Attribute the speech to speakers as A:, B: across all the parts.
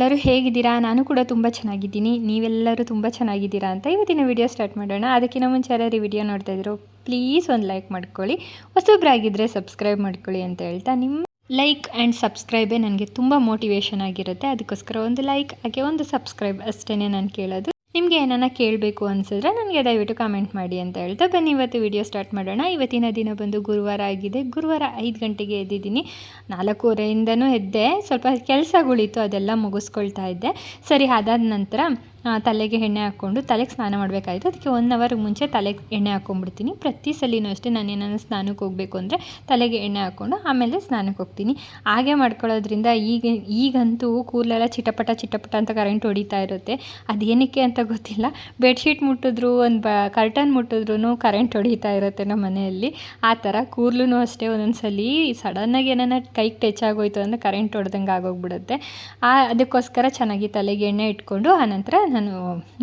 A: ಎಲ್ಲರೂ ಹೇಗಿದ್ದೀರಾ? ನಾನು ಕೂಡ ತುಂಬ ಚೆನ್ನಾಗಿದ್ದೀನಿ. ನೀವೆಲ್ಲರೂ ತುಂಬ ಚೆನ್ನಾಗಿದ್ದೀರಾ ಅಂತ ಇವತ್ತಿನ ವಿಡಿಯೋ ಸ್ಟಾರ್ಟ್ ಮಾಡೋಣ. ಅದಕ್ಕಿಂತ ಮುಂಚೆ ಯಾರು ಈ ವಿಡಿಯೋ ನೋಡ್ತಾ ಇದ್ರು ಪ್ಲೀಸ್ ಒಂದು ಲೈಕ್ ಮಾಡ್ಕೊಳ್ಳಿ. ಹೊಸೊಬ್ಬರಾಗಿದ್ದರೆ ಸಬ್ಸ್ಕ್ರೈಬ್ ಮಾಡ್ಕೊಳ್ಳಿ ಅಂತ ಹೇಳ್ತಾ ನಿಮ್ಮ ಲೈಕ್ ಆ್ಯಂಡ್ ಸಬ್ಸ್ಕ್ರೈಬೇ ನನಗೆ ತುಂಬ ಮೋಟಿವೇಶನ್ ಆಗಿರುತ್ತೆ. ಅದಕ್ಕೋಸ್ಕರ ಒಂದು ಲೈಕ್ ಹಾಗೆ ಒಂದು ಸಬ್ಸ್ಕ್ರೈಬ್ ಅಷ್ಟೇ ನಾನು ಕೇಳೋದು. ನಿಮಗೆ ಏನನ್ನ ಕೇಳಬೇಕು ಅನಿಸಿದ್ರೆ ನನಗೆ ದಯವಿಟ್ಟು ಕಾಮೆಂಟ್ ಮಾಡಿ ಅಂತ ಹೇಳ್ತಾ ಬನ್ನಿ. ಇವತ್ತು ವಿಡಿಯೋ ಸ್ಟಾರ್ಟ್ ಮಾಡೋಣ. ಇವತ್ತಿನ ದಿನ ಬಂದು ಗುರುವಾರ ಆಗಿದೆ. ಗುರುವಾರ ಐದು ಗಂಟೆಗೆ ಎದ್ದಿದ್ದೀನಿ. ನಾಲ್ಕೂವರೆಯಿಂದನೂ ಎದ್ದೆ. ಸ್ವಲ್ಪ ಕೆಲಸಗಳಿತ್ತು, ಅದೆಲ್ಲ ಮುಗಿಸ್ಕೊಳ್ತಾ ಇದ್ದೆ. ಸರಿ, ಅದಾದ ನಂತರ ತಲೆಗೆ ಎಣ್ಣೆ ಹಾಕ್ಕೊಂಡು ತಲೆಗೆ ಸ್ನಾನ ಮಾಡಬೇಕಾಯಿತು. ಅದಕ್ಕೆ ಒನ್ ಅವರ್ ಮುಂಚೆ ತಲೆಗೆ ಎಣ್ಣೆ ಹಾಕ್ಕೊಂಡ್ಬಿಡ್ತೀನಿ ಪ್ರತಿ ಸಲಿನೂ ಅಷ್ಟೇ ನಾನು ಏನಾದ್ರು ಸ್ನಾನಕ್ಕೆ ಹೋಗಬೇಕು ಅಂದರೆ ತಲೆಗೆ ಎಣ್ಣೆ ಹಾಕ್ಕೊಂಡು ಆಮೇಲೆ ಸ್ನಾನಕ್ಕೆ ಹೋಗ್ತೀನಿ. ಹಾಗೆ ಮಾಡ್ಕೊಳ್ಳೋದ್ರಿಂದ ಈಗ, ಈಗಂತೂ ಕೂದಲೆಲ್ಲ ಚಿಟಪಟ ಚಿಟಪಟ ಅಂತ ಕರೆಂಟ್ ಹೊಡಿತಾ ಇರುತ್ತೆ. ಅದೇನಕ್ಕೆ ಅಂತ ಗೊತ್ತಿಲ್ಲ. ಬೆಡ್ಶೀಟ್ ಮುಟ್ಟಿದ್ರು ಒಂದು ಬ ಕರ್ಟನ್ ಮುಟ್ಟಿದ್ರೂ ಕರೆಂಟ್ ಹೊಡಿತಾ ಇರುತ್ತೆ ನಮ್ಮ ಮನೆಯಲ್ಲಿ. ಆ ಥರ ಕೂರ್ಲೂ ಅಷ್ಟೇ ಒಂದೊಂದು ಸಲ ಸಡನ್ನಾಗಿ ಏನಾರ ಕೈಗೆ ಟಚ್ ಆಗೋಯ್ತು ಅಂದರೆ ಕರೆಂಟ್ ಹೊಡೆದಂಗೆ ಆಗೋಗ್ಬಿಡುತ್ತೆ. ಆ, ಅದಕ್ಕೋಸ್ಕರ ಚೆನ್ನಾಗಿ ತಲೆಗೆ ಎಣ್ಣೆ ಇಟ್ಕೊಂಡು ಆನಂತರ ನಾನು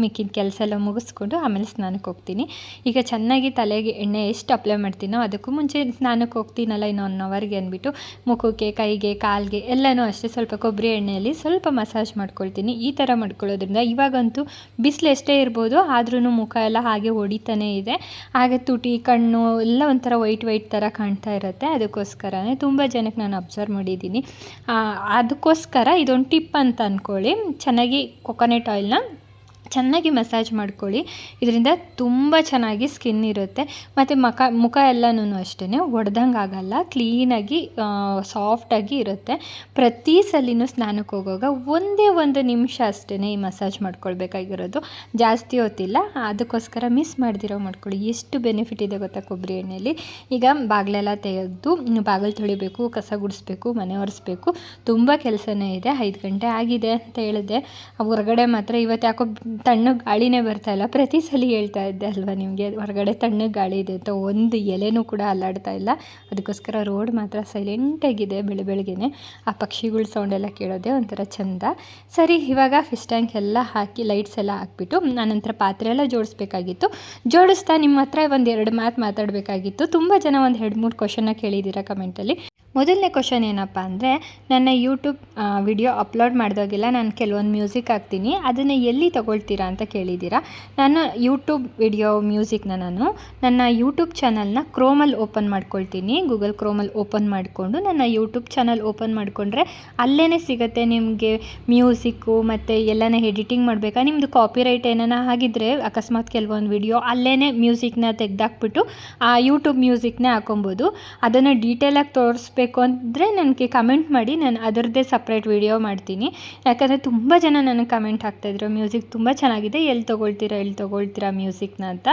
A: ಮಿಕ್ಕಿದ ಕೆಲಸ ಎಲ್ಲ ಮುಗಿಸ್ಕೊಂಡು ಆಮೇಲೆ ಸ್ನಾನಕ್ಕೆ ಹೋಗ್ತೀನಿ. ಈಗ ಚೆನ್ನಾಗಿ ತಲೆಗೆ ಎಣ್ಣೆ ಎಷ್ಟು ಅಪ್ಲೈ ಮಾಡ್ತೀನೋ ಅದಕ್ಕೂ ಮುಂಚೆ ಸ್ನಾನಕ್ಕೆ ಹೋಗ್ತೀನಲ್ಲ ಇನ್ನು ಒನ್ ಅವರ್ಗೆ ಅಂದ್ಬಿಟ್ಟು ಮುಖಕ್ಕೆ, ಕೈಗೆ, ಕಾಲಿಗೆ ಎಲ್ಲನೂ ಅಷ್ಟೇ ಸ್ವಲ್ಪ ಕೊಬ್ಬರಿ ಎಣ್ಣೆಯಲ್ಲಿ ಸ್ವಲ್ಪ ಮಸಾಜ್ ಮಾಡ್ಕೊಳ್ತೀನಿ. ಈ ಥರ ಮಾಡ್ಕೊಳ್ಳೋದ್ರಿಂದ ಇವಾಗಂತೂ ಬಿಸಿಲು ಎಷ್ಟೇ ಇರ್ಬೋದು ಆದ್ರೂ ಮುಖ ಎಲ್ಲ ಹಾಗೆ ಹೊಡಿತಾನೇ ಇದೆ. ಹಾಗೆ ತುಟಿ, ಕಣ್ಣು ಎಲ್ಲ ಒಂಥರ ವೈಟ್ ವೈಟ್ ಥರ ಕಾಣ್ತಾ ಇರುತ್ತೆ. ಅದಕ್ಕೋಸ್ಕರನೇ ತುಂಬ ಜನಕ್ಕೆ ನಾನು ಅಬ್ಸರ್ವ್ ಮಾಡಿದ್ದೀನಿ. ಅದಕ್ಕೋಸ್ಕರ ಇದೊಂದು ಟಿಪ್ ಅಂತ ಅಂದ್ಕೊಳ್ಳಿ ಚೆನ್ನಾಗಿ ಕೊಕೊನೆಟ್ ಆಯಿಲ್ನ ಚೆನ್ನಾಗಿ ಮಸಾಜ್ ಮಾಡ್ಕೊಳ್ಳಿ. ಇದರಿಂದ ತುಂಬ ಚೆನ್ನಾಗಿ ಸ್ಕಿನ್ ಇರುತ್ತೆ. ಮತ್ತು ಮಖ ಮುಖ ಎಲ್ಲನೂ ಅಷ್ಟೇ ಒಡ್ದಂಗೆ ಆಗಲ್ಲ. ಕ್ಲೀನಾಗಿ ಸಾಫ್ಟಾಗಿ ಇರುತ್ತೆ. ಪ್ರತಿ ಸಲಿನೂ ಸ್ನಾನಕ್ಕೆ ಹೋಗುವಾಗ ಒಂದೇ ಒಂದು ನಿಮಿಷ ಅಷ್ಟೇ ಈ ಮಸಾಜ್ ಮಾಡ್ಕೊಳ್ಬೇಕಾಗಿರೋದು. ಜಾಸ್ತಿ ಹೊತ್ತಿಲ್ಲ. ಅದಕ್ಕೋಸ್ಕರ ಮಿಸ್ ಮಾಡ್ದಿರೋ ಮಾಡ್ಕೊಳ್ಳಿ. ಎಷ್ಟು ಬೆನಿಫಿಟ್ ಇದೆ ಗೊತ್ತಾ ಕೊಬ್ಬರಿ ಎಣ್ಣೆಯಲ್ಲಿ ಈಗ ಬಾಗಿಲೆಲ್ಲ ತೆಗೆದು ಬಾಗಿಲು ತೊಳಿಬೇಕು, ಕಸ ಗುಡಿಸ್ಬೇಕು, ಮನೆ ಒರೆಸ್ಬೇಕು. ತುಂಬ ಕೆಲಸನೇ ಇದೆ. ಐದು ಗಂಟೆ ಆಗಿದೆ ಅಂತ ಹೇಳಿದೆ. ಹೊರಗಡೆ ಮಾತ್ರ ಇವತ್ತು ಯಾಕೋ ತಣ್ಣಗೆ ಗಾಳಿನೇ ಬರ್ತಾ ಇಲ್ಲ. ಪ್ರತಿ ಸಲ ಹೇಳ್ತಾ ಇದ್ದೆ ಅಲ್ವಾ ನಿಮಗೆ? ಹೊರಗಡೆ ತಣ್ಣಗೆ ಗಾಳಿ ಇದೆ ಅಂತ ಒಂದು ಎಲೆನೂ ಕೂಡ ಅಲ್ಲಾಡ್ತಾ ಇಲ್ಲ. ಅದಕ್ಕೋಸ್ಕರ ರೋಡ್ ಮಾತ್ರ ಸೈಲೆಂಟಾಗಿದೆ ಬೆಳೆ ಬೆಳಗ್ಗೆನೆ. ಆ ಪಕ್ಷಿಗಳ ಸೌಂಡ್ ಎಲ್ಲ ಕೇಳೋದೇ ಒಂಥರ ಚಂದ. ಸರಿ, ಇವಾಗ ಫಿಶ್ ಟ್ಯಾಂಕ್ ಎಲ್ಲ ಹಾಕಿ ಲೈಟ್ಸ್ ಎಲ್ಲ ಹಾಕ್ಬಿಟ್ಟು ನಾನಂತರ ಪಾತ್ರೆ ಎಲ್ಲ ಜೋಡಿಸ್ಬೇಕಾಗಿತ್ತು. ಜೋಡಿಸ್ತಾ ನಿಮ್ಮ ಹತ್ರ ಒಂದು ಎರಡು ಮಾತು ಮಾತಾಡಬೇಕಾಗಿತ್ತು. ತುಂಬ ಜನ ಒಂದು ಎರಡು ಮೂರು ಕ್ವಶನ್ನ ಕೇಳಿದ್ದೀರಾ ಕಮೆಂಟಲ್ಲಿ ಮೊದಲನೇ ಕ್ವಶನ್ ಏನಪ್ಪ ಅಂದರೆ, ನನ್ನ ಯೂಟ್ಯೂಬ್ ವಿಡಿಯೋ ಅಪ್ಲೋಡ್ ಮಾಡಿದಾಗೆಲ್ಲ ನಾನು ಕೆಲವೊಂದು ಮ್ಯೂಸಿಕ್ ಹಾಕ್ತೀನಿ. ಅದನ್ನು ಎಲ್ಲಿ ತೊಗೊಳ್ತೀರಾ ಅಂತ ಕೇಳಿದ್ದೀರಾ ನಾನು ಯೂಟ್ಯೂಬ್ ವಿಡಿಯೋ ಮ್ಯೂಸಿಕ್ನ ನಾನು ನನ್ನ ಯೂಟ್ಯೂಬ್ ಚಾನಲ್ನ ಕ್ರೋಮಲ್ಲಿ ಓಪನ್ ಮಾಡ್ಕೊಳ್ತೀನಿ. ಗೂಗಲ್ ಕ್ರೋಮಲ್ಲಿ ಓಪನ್ ಮಾಡಿಕೊಂಡು ನನ್ನ ಯೂಟ್ಯೂಬ್ ಚಾನಲ್ ಓಪನ್ ಮಾಡಿಕೊಂಡ್ರೆ ಅಲ್ಲೇ ಸಿಗುತ್ತೆ ನಿಮಗೆ ಮ್ಯೂಸಿಕ್ಕು ಮತ್ತು ಎಲ್ಲನ ಎಡಿಟಿಂಗ್ ಮಾಡಬೇಕಾ? ನಿಮ್ಮದು ಕಾಪಿರೈಟ್ ಏನಾನ ಆಗಿದ್ದರೆ ಅಕಸ್ಮಾತ್ ಕೆಲವೊಂದು ವಿಡಿಯೋ ಅಲ್ಲೇ ಮ್ಯೂಸಿಕ್ನ ತೆಗೆದಾಕ್ಬಿಟ್ಟು ಆ ಯೂಟ್ಯೂಬ್ ಮ್ಯೂಸಿಕ್ನೇ ಹಾಕೊಬೋದು. ಅದನ್ನು ಡೀಟೇಲಾಗಿ ತೋರಿಸ್ಬೇಕು ಅಂದರೆ ನನಗೆ ಕಮೆಂಟ್ ಮಾಡಿ, ನಾನು ಅದರದ್ದೇ ಸಪ್ರೇಟ್ ವಿಡಿಯೋ ಮಾಡ್ತೀನಿ. ಯಾಕಂದರೆ ತುಂಬ ಜನ ನನಗೆ ಕಮೆಂಟ್ ಹಾಕ್ತಾಯಿದ್ರು ಮ್ಯೂಸಿಕ್ ತುಂಬ ಚೆನ್ನಾಗಿದೆ ಎಲ್ಲಿ ತೊಗೊಳ್ತೀರಾ ಎಲ್ಲಿ ತೊಗೊಳ್ತೀರಾ ಮ್ಯೂಸಿಕ್ನ ಅಂತ.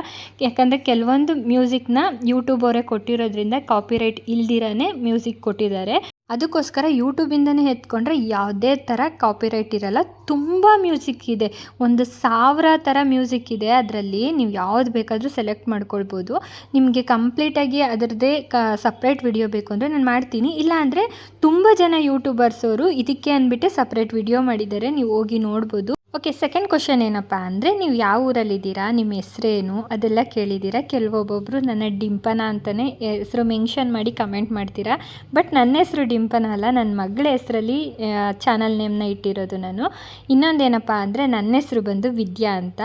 A: ಯಾಕಂದರೆ ಕೆಲವೊಂದು ಮ್ಯೂಸಿಕ್ನ ಯೂಟ್ಯೂಬ್ ಅವರೇ ಕೊಟ್ಟಿರೋದ್ರಿಂದ ಕಾಪಿರೈಟ್ ಇಲ್ದಿರನೇ ಮ್ಯೂಸಿಕ್ ಕೊಟ್ಟಿದ್ದಾರೆ. ಅದಕ್ಕೋಸ್ಕರ ಯೂಟ್ಯೂಬಿಂದನೇ ಎತ್ಕೊಂಡ್ರೆ ಯಾವುದೇ ಥರ ಕಾಪಿರೈಟ್ ಇರಲ್ಲ. ತುಂಬ ಮ್ಯೂಸಿಕ್ ಇದೆ. ಒಂದು ಸಾವಿರ ಥರ ಮ್ಯೂಸಿಕ್ ಇದೆ ಅದರಲ್ಲಿ. ನೀವು ಯಾವ್ದು ಬೇಕಾದರೂ ಸೆಲೆಕ್ಟ್ ಮಾಡ್ಕೊಳ್ಬೋದು. ನಿಮಗೆ ಕಂಪ್ಲೀಟಾಗಿ ಅದರದ್ದೇ ಕ ಸಪ್ರೇಟ್ ವಿಡಿಯೋ ಬೇಕು ಅಂದರೆ ನಾನು ಮಾಡ್ತೀನಿ. ಇಲ್ಲ ಅಂದರೆ ತುಂಬ ಜನ ಯೂಟ್ಯೂಬರ್ಸ್ ಅವರು ಇದಕ್ಕೆ ಅಂದ್ಬಿಟ್ಟೆ ಸಪ್ರೇಟ್ ವಿಡಿಯೋ ಮಾಡಿದ್ದಾರೆ. ನೀವು ಹೋಗಿ ನೋಡ್ಬೋದು. ಓಕೆ ಸೆಕೆಂಡ್ ಕ್ವಶನ್ ಏನಪ್ಪ ಅಂದರೆ ನೀವು ಯಾವ ಊರಲ್ಲಿದ್ದೀರಾ, ನಿಮ್ಮ ಹೆಸ್ರೇನು, ಅದೆಲ್ಲ ಕೇಳಿದ್ದೀರಾ? ಕೆಲವೊಬ್ಬೊಬ್ಬರು ನನ್ನ ಡಿಂಪನ ಅಂತಲೇ ಹೆಸರು ಮೆನ್ಷನ್ ಮಾಡಿ ಕಮೆಂಟ್ ಮಾಡ್ತೀರಾ? ಬಟ್ ನನ್ನ ಹೆಸರು ಡಿಂಪನ ಅಲ್ಲ, ನನ್ನ ಮಗಳ ಹೆಸರಲ್ಲಿ ಚಾನಲ್ ನೇಮ್ನ ಇಟ್ಟಿರೋದು ನಾನು. ಇನ್ನೊಂದೇನಪ್ಪ ಅಂದರೆ ನನ್ನ ಹೆಸರು ಬಂದು ವಿದ್ಯಾ ಅಂತ.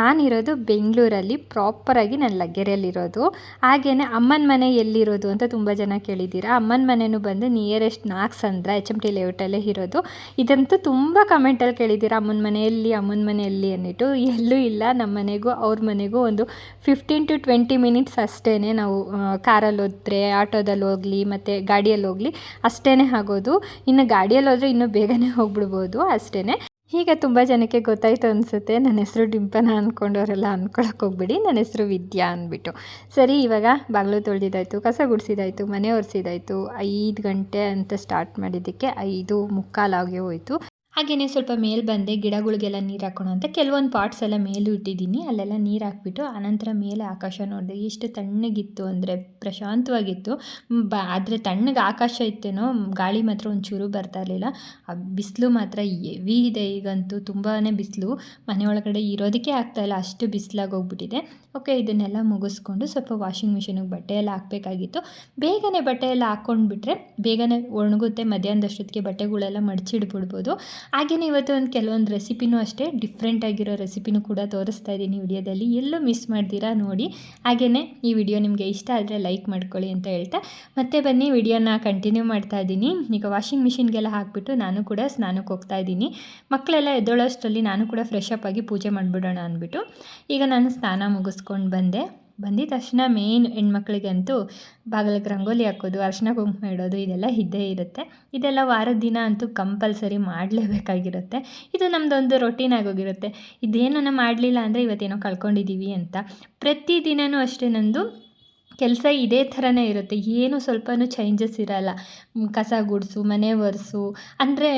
A: ನಾನಿರೋದು ಬೆಂಗಳೂರಲ್ಲಿ ಪ್ರಾಪರಾಗಿ ನನ್ನ ಲಗ್ಗೆರೆಯಲ್ಲಿರೋದು. ಹಾಗೆಯೇ ಅಮ್ಮನ ಮನೆ ಎಲ್ಲಿರೋದು ಅಂತ ತುಂಬ ಜನ ಕೇಳಿದ್ದೀರಾ? ಅಮ್ಮನ ಮನೆಯೂ ಬಂದು ನಿಯರೆಸ್ಟ್ ನಾಲ್ಕು ಸಂದ್ರ ಎಚ್ ಎಂ ಟಿ ಲೇಔಟಲ್ಲೇ ಇರೋದು. ಇದಂತೂ ತುಂಬ ಕಮೆಂಟಲ್ಲಿ ಕೇಳಿದ್ದೀರಾ ಅಮ್ಮನ ಮನೆಯಲ್ಲಿ? ಅಮ್ಮನ ಮನೆಯಲ್ಲಿ ಅನ್ನಿಟ್ಟು ಎಲ್ಲೂ ಇಲ್ಲ. ನಮ್ಮ ಮನೆಗೂ, ಅವ್ರ ಮನೆಗೂ ಒಂದು ಫಿಫ್ಟೀನ್ ಟು ಟ್ವೆಂಟಿ ಮಿನಿಟ್ಸ್ ಅಷ್ಟೇ ನಾವು ಕಾರಲ್ಲಿ ಹೋದ್ರೆ, ಆಟೋದಲ್ಲಿ ಹೋಗಲಿ, ಮತ್ತು ಗಾಡಿಯಲ್ಲಿ ಹೋಗಲಿ ಅಷ್ಟೇ ಆಗೋದು. ಇನ್ನು ಗಾಡಿಯಲ್ಲಿ ಹೋದರೆ ಇನ್ನೂ ಬೇಗನೆ ಹೋಗ್ಬಿಡ್ಬೋದು ಅಷ್ಟೇ ಈಗ ತುಂಬ ಜನಕ್ಕೆ ಗೊತ್ತಾಯಿತು ಅನಿಸುತ್ತೆ. ನನ್ನ ಹೆಸರು ಡಿಂಪನ ಅಂದ್ಕೊಂಡವರೆಲ್ಲ ಅಂದ್ಕೊಳಕ್ಕೆ ಹೋಗ್ಬಿಡಿ. ನನ್ನ ಹೆಸರು ವಿದ್ಯಾ ಅಂದ್ಬಿಟ್ಟು. ಸರಿ, ಇವಾಗ ಬಾಗಿಲು ತೊಳೆದಿದ್ದಾಯಿತು, ಕಸ ಗುಡಿಸಿದಾಯಿತು ಮನೆ ಒರೆಸಿದಾಯಿತು ಐದು ಗಂಟೆ ಅಂತ ಸ್ಟಾರ್ಟ್ ಮಾಡಿದ್ದಕ್ಕೆ ಐದು ಮುಕ್ಕಾಲಾಗೆ ಹೋಯಿತು. ಹಾಗೆಯೇ ಸ್ವಲ್ಪ ಮೇಲೆ ಬಂದೆ, ಗಿಡಗಳಿಗೆಲ್ಲ ನೀರು ಹಾಕೋಣ ಅಂತ. ಕೆಲವೊಂದು ಪಾಟ್ಸ್ ಎಲ್ಲ ಮೇಲೂ ಇಟ್ಟಿದ್ದೀನಿ. ಅಲ್ಲೆಲ್ಲ ನೀರು ಹಾಕ್ಬಿಟ್ಟು ಆನಂತರ ಮೇಲೆ ಆಕಾಶ ನೋಡಿದೆ. ಎಷ್ಟು ತಣ್ಣಗಿತ್ತು ಅಂದರೆ ಪ್ರಶಾಂತವಾಗಿತ್ತು. ಬ, ಆದರೆ ತಣ್ಣಗೆ ಆಕಾಶ ಇತ್ತೇನೋ, ಗಾಳಿ ಮಾತ್ರ ಒಂಚೂರು ಬರ್ತಾ ಇರಲಿಲ್ಲ. ಬಿಸಿಲು ಮಾತ್ರ ಹೆವಿ ಇದೆ ಈಗಂತೂ ತುಂಬಾ ಬಿಸಿಲು. ಮನೆ ಒಳಗಡೆ ಇರೋದಕ್ಕೆ ಇಲ್ಲ, ಅಷ್ಟು ಬಿಸಿಲಾಗಿ ಹೋಗ್ಬಿಟ್ಟಿದೆ. ಓಕೆ, ಇದನ್ನೆಲ್ಲ ಮುಗಿಸ್ಕೊಂಡು ಸ್ವಲ್ಪ ವಾಷಿಂಗ್ ಮಿಷಿನಿಗೆ ಬಟ್ಟೆ ಎಲ್ಲ ಹಾಕಬೇಕಾಗಿತ್ತು. ಬೇಗನೆ ಬಟ್ಟೆ ಎಲ್ಲ ಹಾಕ್ಕೊಂಡ್ಬಿಟ್ರೆ ಬೇಗನೆ ಒಣಗುತ್ತೆ, ಮಧ್ಯಾಹ್ನದಷ್ಟೊತ್ತಿಗೆ ಬಟ್ಟೆಗಳೆಲ್ಲ ಮಡಚಿಡ್ಬಿಡ್ಬೋದು. ಹಾಗೆಯೇ ಇವತ್ತು ಒಂದು ಕೆಲವೊಂದು ರೆಸಿಪಿನೂ ಅಷ್ಟೇ ಡಿಫ್ರೆಂಟ್ ಆಗಿರೋ ರೆಸಿಪಿನೂ ಕೂಡ ತೋರಿಸ್ತಾ ಇದ್ದೀನಿ ವಿಡಿಯೋದಲ್ಲಿ. ಎಲ್ಲೂ ಮಿಸ್ ಮಾಡ್ದಿರಾ ನೋಡಿ. ಹಾಗೆಯೇ ಈ ವಿಡಿಯೋ ನಿಮಗೆ ಇಷ್ಟ ಆದರೆ ಲೈಕ್ ಮಾಡ್ಕೊಳ್ಳಿ ಅಂತ ಹೇಳ್ತಾ. ಮತ್ತೆ ಬನ್ನಿ, ವಿಡಿಯೋನ ಕಂಟಿನ್ಯೂ ಮಾಡ್ತಾ ಇದ್ದೀನಿ. ಈಗ ವಾಷಿಂಗ್ ಮಿಷಿನ್ಗೆಲ್ಲ ಹಾಕ್ಬಿಟ್ಟು ನಾನು ಕೂಡ ಸ್ನಾನಕ್ಕೆ ಹೋಗ್ತಾ ಇದ್ದೀನಿ. ಮಕ್ಕಳೆಲ್ಲ ಎದ್ದೊಳೋಷ್ಟರಲ್ಲಿ ನಾನು ಕೂಡ ಫ್ರೆಶ್ ಆಗಿ ಪೂಜೆ ಮಾಡಿಬಿಡೋಣ ಅಂದ್ಬಿಟ್ಟು. ಈಗ ನಾನು ಸ್ನಾನ ಮುಗಿಸ್ಕೊಂಡು ಬಂದೆ. ಬಂದಿದ ತಕ್ಷಣ ಮೇನ್ ಹೆಣ್ಮಕ್ಳಿಗಂತೂ ಬಾಗಿಲಿಗೆ ರಂಗೋಲಿ ಹಾಕೋದು ಅರ್ಶಿನ ಕುಂಕುಮ ಇಡೋದು, ಇದೆಲ್ಲ ಇದ್ದೇ ಇರುತ್ತೆ. ಇದೆಲ್ಲ ವಾರದ ದಿನ ಅಂತೂ ಕಂಪಲ್ಸರಿ ಮಾಡಲೇಬೇಕಾಗಿರುತ್ತೆ. ಇದು ನಮ್ಮದೊಂದು ರೊಟೀನ್ ಆಗೋಗಿರುತ್ತೆ. ಇದೇನನ್ನ ಮಾಡಲಿಲ್ಲ ಅಂದರೆ ಇವತ್ತೇನೋ ಕಳ್ಕೊಂಡಿದ್ದೀವಿ ಅಂತ. ಪ್ರತಿ ದಿನವೂ ಅಷ್ಟೇ ನಂದು ಕೆಲಸ ಇದೇ ಥರನೇ ಇರುತ್ತೆ. ಏನು ಸ್ವಲ್ಪನೂ ಚೇಂಜಸ್ ಇರಲ್ಲ. ಕಸ ಗುಡಿಸು, ಮನೆ ಒರೆಸು. ಅಂದರೆ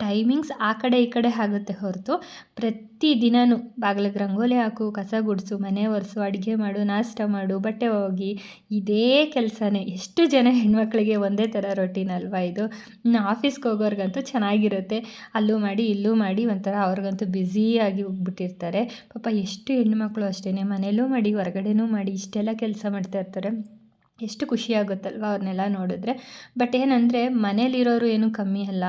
A: ಟೈಮಿಂಗ್ಸ್ ಆ ಕಡೆ ಈ ಕಡೆ ಆಗುತ್ತೆ ಹೊರತು. ಪ್ರತಿ ದಿನವೂ ಬಾಗಿಲಿಗೆ ರಂಗೋಲಿ ಹಾಕು, ಕಸ ಗುಡಿಸು, ಮನೆ ಒರೆಸು, ಅಡುಗೆ ಮಾಡು, ನಾಷ್ಟ ಮಾಡು, ಬಟ್ಟೆ ಹೋಗಿ ಇದೇ ಕೆಲಸನೇ. ಎಷ್ಟು ಜನ ಹೆಣ್ಮಕ್ಳಿಗೆ ಒಂದೇ ಥರ ರೊಟೀನ್ ಅಲ್ವಾ ಇದು? ಇನ್ನು ಆಫೀಸ್ಗೆ ಹೋಗೋರ್ಗಂತೂ ಚೆನ್ನಾಗಿರುತ್ತೆ. ಅಲ್ಲೂ ಮಾಡಿ, ಇಲ್ಲೂ ಮಾಡಿ ಒಂಥರ ಅವ್ರಿಗಂತೂ ಬ್ಯುಸಿಯಾಗಿ ಹೋಗ್ಬಿಟ್ಟಿರ್ತಾರೆ. ಪಾಪ ಎಷ್ಟು ಹೆಣ್ಮಕ್ಳು ಅಷ್ಟೇ ಮನೆಯಲ್ಲೂ ಮಾಡಿ, ಹೊರಗಡೆನೂ ಮಾಡಿ, ಇಷ್ಟೆಲ್ಲ ಕೆಲಸ ಮಾಡ್ತಾ ಇರ್ತಾರೆ. ಎಷ್ಟು ಖುಷಿ ಆಗುತ್ತಲ್ವ ಅವ್ರನ್ನೆಲ್ಲ ನೋಡಿದ್ರೆ. ಬಟ್ ಏನಂದರೆ ಮನೇಲಿರೋರು ಏನು ಕಮ್ಮಿ ಅಲ್ಲ.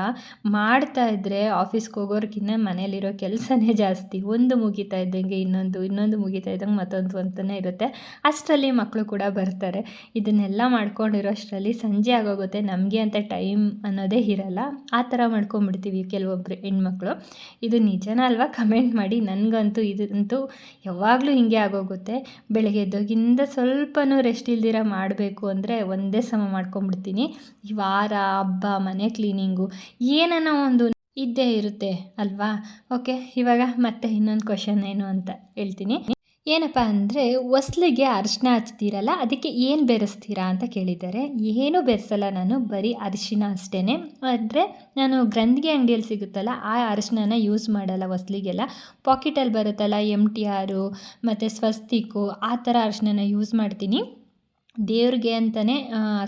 A: ಮಾಡ್ತಾ ಇದ್ದರೆ ಆಫೀಸ್ಗೆ ಹೋಗೋರ್ಕಿನ್ನ ಮನೇಲಿರೋ ಕೆಲಸನೇ ಜಾಸ್ತಿ. ಒಂದು ಮುಗಿತಾ ಇದ್ದಂಗೆ ಇನ್ನೊಂದು ಇನ್ನೊಂದು ಮುಗಿತಾ ಇದ್ದಂಗೆ ಮತ್ತೊಂದು ಅಂತಲೇ ಇರುತ್ತೆ. ಅಷ್ಟರಲ್ಲಿ ಮಕ್ಕಳು ಕೂಡ ಬರ್ತಾರೆ. ಇದನ್ನೆಲ್ಲ ಮಾಡ್ಕೊಂಡಿರೋ ಅಷ್ಟರಲ್ಲಿ ಸಂಜೆ ಆಗೋಗುತ್ತೆ. ನಮಗೆ ಅಂತ ಟೈಮ್ ಅನ್ನೋದೇ ಇರಲ್ಲ. ಆ ಥರ ಮಾಡ್ಕೊಂಬಿಡ್ತೀವಿ ಕೆಲವೊಬ್ಬರು ಹೆಣ್ಮಕ್ಳು. ಇದು ನಿಜನ ಅಲ್ವಾ? ಕಮೆಂಟ್ ಮಾಡಿ. ನನಗಂತೂ ಇದಂತೂ ಯಾವಾಗಲೂ ಹಿಂಗೆ ಆಗೋಗುತ್ತೆ. ಬೆಳಗ್ಗೆ ಎದ್ದೋಗಿಂದ ಸ್ವಲ್ಪನೂ ರೆಸ್ಟ್ ಇಲ್ದಿರ ಮಾಡಿ ಮಾಡಬೇಕು ಅಂದರೆ ಒಂದೇ ಸಮ ಮಾಡ್ಕೊಂಡ್ಬಿಡ್ತೀನಿ ಈ ವಾರ ಹಬ್ಬ, ಮನೆ ಕ್ಲೀನಿಂಗು ಏನನ್ನ ಒಂದು ಇದ್ದೇ ಇರುತ್ತೆ ಅಲ್ವಾ? ಓಕೆ ಇವಾಗ ಮತ್ತೆ ಇನ್ನೊಂದು ಕ್ವಶನ್ ಏನು ಅಂತ ಹೇಳ್ತೀನಿ. ಏನಪ್ಪ ಅಂದರೆ ಹೊಸ್ಲಿಗೆ ಅರಿಶಿನ ಹಚ್ತೀರಲ್ಲ, ಅದಕ್ಕೆ ಏನು ಬೆರೆಸ್ತೀರಾ ಅಂತ ಕೇಳಿದ್ದಾರೆ. ಏನೂ ಬೆರೆಸಲ್ಲ ನಾನು, ಬರೀ ಅರಿಶಿನ ಅಷ್ಟೇ ಆದರೆ ನಾನು ಗ್ರಂಥಿಗೆ ಅಂಗಡಿಯಲ್ಲಿ ಸಿಗುತ್ತಲ್ಲ, ಆ ಅರಿಶಿನ ಯೂಸ್ ಮಾಡಲ್ಲ ಹೊಸ್ಲಿಗೆಲ್ಲ ಪಾಕೆಟಲ್ಲಿ ಬರುತ್ತಲ್ಲ ಎಂ ಟಿ ಆರು ಮತ್ತು ಸ್ವಸ್ತಿಕು ಆ ಥರ ಅರಿಶಿನ ಯೂಸ್ ಮಾಡ್ತೀನಿ. ದೇವ್ರಿಗೆ ಅಂತಲೇ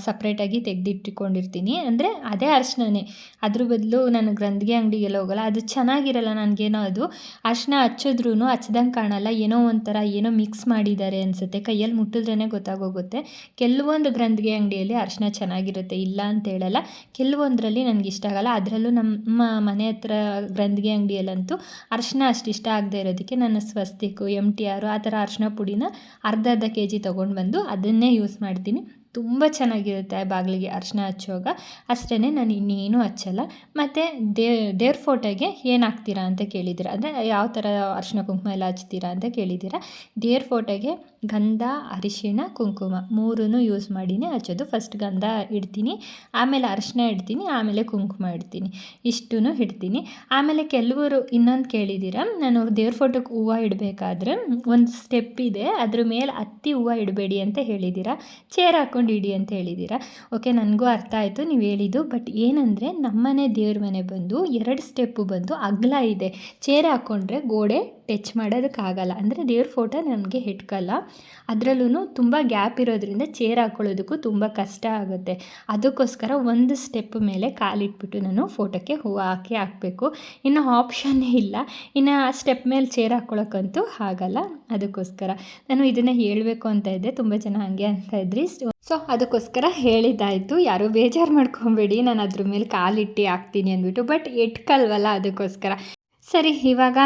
A: ಸಪ್ರೇಟಾಗಿ ತೆಗೆದಿಟ್ಟುಕೊಂಡಿರ್ತೀನಿ ಅಂದರೆ ಅದೇ ಅರ್ಶಿಣನೇ ಅದ್ರ ಬದಲು ನಾನು ಗ್ರಂಥಿಗೆ ಅಂಗಡಿಗೆಲ್ಲ ಹೋಗಲ್ಲ. ಅದು ಚೆನ್ನಾಗಿರಲ್ಲ ನನಗೇನೋ ಅದು. ಅರ್ಶಿಣ ಹಚ್ಚಿದ್ರೂ ಹಚ್ದಂಗೆ ಕಾಣಲ್ಲ. ಏನೋ ಒಂಥರ ಏನೋ ಮಿಕ್ಸ್ ಮಾಡಿದ್ದಾರೆ ಅನಿಸುತ್ತೆ. ಕೈಯಲ್ಲಿ ಮುಟ್ಟಿದ್ರೇ ಗೊತ್ತಾಗೋಗುತ್ತೆ. ಕೆಲವೊಂದು ಗ್ರಂಥಿಗೆ ಅಂಗಡಿಯಲ್ಲಿ ಅರ್ಶಿಣ ಚೆನ್ನಾಗಿರುತ್ತೆ, ಇಲ್ಲ ಅಂತ ಹೇಳಲ್ಲ. ಕೆಲವೊಂದರಲ್ಲಿ ನನಗೆ ಇಷ್ಟ ಆಗಲ್ಲ. ಅದರಲ್ಲೂ ನಮ್ಮ ಮನೆ ಹತ್ರ ಗ್ರಂಥಿಗೆ ಅಂಗಡಿಯಲ್ಲಂತೂ ಅರ್ಶಿಣ ಅಷ್ಟು ಇಷ್ಟ ಆಗದೆ ಇರೋದಕ್ಕೆ ನನ್ನ ಸ್ವಸ್ತಿಕು ಎಂ ಟಿ ಆರು ಆ ಥರ ಅರ್ಶಿಣ ಪುಡಿನ ಅರ್ಧ ಅರ್ಧ ಕೆ ಜಿ ತೊಗೊಂಡು ಬಂದು ಅದನ್ನೇ ಯೂಸ್ ಮಾಡ್ತೀನಿ. ತುಂಬ ಚೆನ್ನಾಗಿರುತ್ತೆ ಬಾಗಿಲಿಗೆ ಅರ್ಶಿನ ಹಚ್ಚುವಾಗ. ಅಷ್ಟೇ ನಾನು ಇನ್ನೇನು ಹಚ್ಚಲ್ಲ. ಮತ್ತು ದೇವ್ರ ಫೋಟೋಗೆ ಏನು ಹಾಕ್ತೀರಾ ಅಂತ ಕೇಳಿದ್ದೀರ? ಅಂದರೆ ಯಾವ ಥರ ಅರ್ಶಿನ ಕುಂಕುಮ ಎಲ್ಲ ಹಚ್ತೀರಾ ಅಂತ ಕೇಳಿದ್ದೀರ? ದೇವ್ರ ಫೋಟೋಗೆ ಗಂಧ, ಅರಿಶಿಣ, ಕುಂಕುಮ ಮೂರೂ ಯೂಸ್ ಮಾಡಿನೇ. ಹಚ್ಚೋದು ಫಸ್ಟ್ ಗಂಧ ಇಡ್ತೀನಿ. ಆಮೇಲೆ ಅರಿಶಿನ ಇಡ್ತೀನಿ. ಆಮೇಲೆ ಕುಂಕುಮ ಇಡ್ತೀನಿ. ಇಷ್ಟೂ ಇಡ್ತೀನಿ. ಆಮೇಲೆ ಕೆಲವರು ಇನ್ನೊಂದು ಕೇಳಿದ್ದೀರ? ನಾನು ದೇವ್ರ ಫೋಟೋಗೆ ಹೂವು ಇಡಬೇಕಾದ್ರೆ ಒಂದು ಸ್ಟೆಪ್ ಇದೆ. ಅದ್ರ ಮೇಲೆ ಹತ್ತಿ ಹೂವು ಇಡಬೇಡಿ ಅಂತ ಹೇಳಿದ್ದೀರಾ? ಚೇರ್ ಹಾಕ್ಕೊಂಡು ಇಡಿ ಅಂತ ಹೇಳಿದ್ದೀರಾ? ಓಕೆ ನನಗೂ ಅರ್ಥ ಆಯಿತು, ನೀವು ಹೇಳಿದ್ದು. ಬಟ್ ಏನಂದರೆ, ನಮ್ಮನೆ ದೇವ್ರ ಮನೆ ಬಂದು, ಎರಡು ಸ್ಟೆಪ್ಪು ಬಂದು ಅಗಲ ಇದೆ. ಚೇರ್ ಹಾಕ್ಕೊಂಡ್ರೆ ಗೋಡೆ ಟಚ್ ಮಾಡೋದಕ್ಕಾಗಲ್ಲ. ಅಂದರೆ ದೇವ್ರ ಫೋಟೋ ನನಗೆ ಹಿಟ್ಕಲ್ಲ ಅದರಲ್ಲೂ ತುಂಬ ಗ್ಯಾಪ್ ಇರೋದ್ರಿಂದ ಚೇರ್ ಹಾಕ್ಕೊಳ್ಳೋದಕ್ಕೂ ತುಂಬ ಕಷ್ಟ ಆಗುತ್ತೆ. ಅದಕ್ಕೋಸ್ಕರ ಒಂದು ಸ್ಟೆಪ್ ಮೇಲೆ ಕಾಲಿಟ್ಬಿಟ್ಟು ನಾನು ಫೋಟೋಕ್ಕೆ ಹೂವು ಹಾಕಿ ಹಾಕಬೇಕು. ಇನ್ನು ಆಪ್ಷನ್ನೇ ಇಲ್ಲ. ಇನ್ನು ಆ ಸ್ಟೆಪ್ ಮೇಲೆ ಚೇರ್ ಹಾಕ್ಕೊಳ್ಳೋಕ್ಕಂತೂ ಆಗಲ್ಲ. ಅದಕ್ಕೋಸ್ಕರ ನಾನು ಇದನ್ನು ಹೇಳಬೇಕು ಅಂತ ಇದ್ದೆ. ತುಂಬ ಜನ ಹಾಗೆ ಅಂತ ಇದ್ರಿ. ಸೊ ಅದಕ್ಕೋಸ್ಕರ ಹೇಳಿದ್ದಾಯಿತು. ಯಾರೂ ಬೇಜಾರು ಮಾಡ್ಕೊಬೇಡಿ. ನಾನು ಅದ್ರ ಮೇಲೆ ಕಾಲಿಟ್ಟು ಹಾಕ್ತೀನಿ ಅಂದ್ಬಿಟ್ಟು. ಬಟ್ ಎಟ್ಕಲ್ವಲ್ಲ ಅದಕ್ಕೋಸ್ಕರ. ಸರಿ, ಇವಾಗ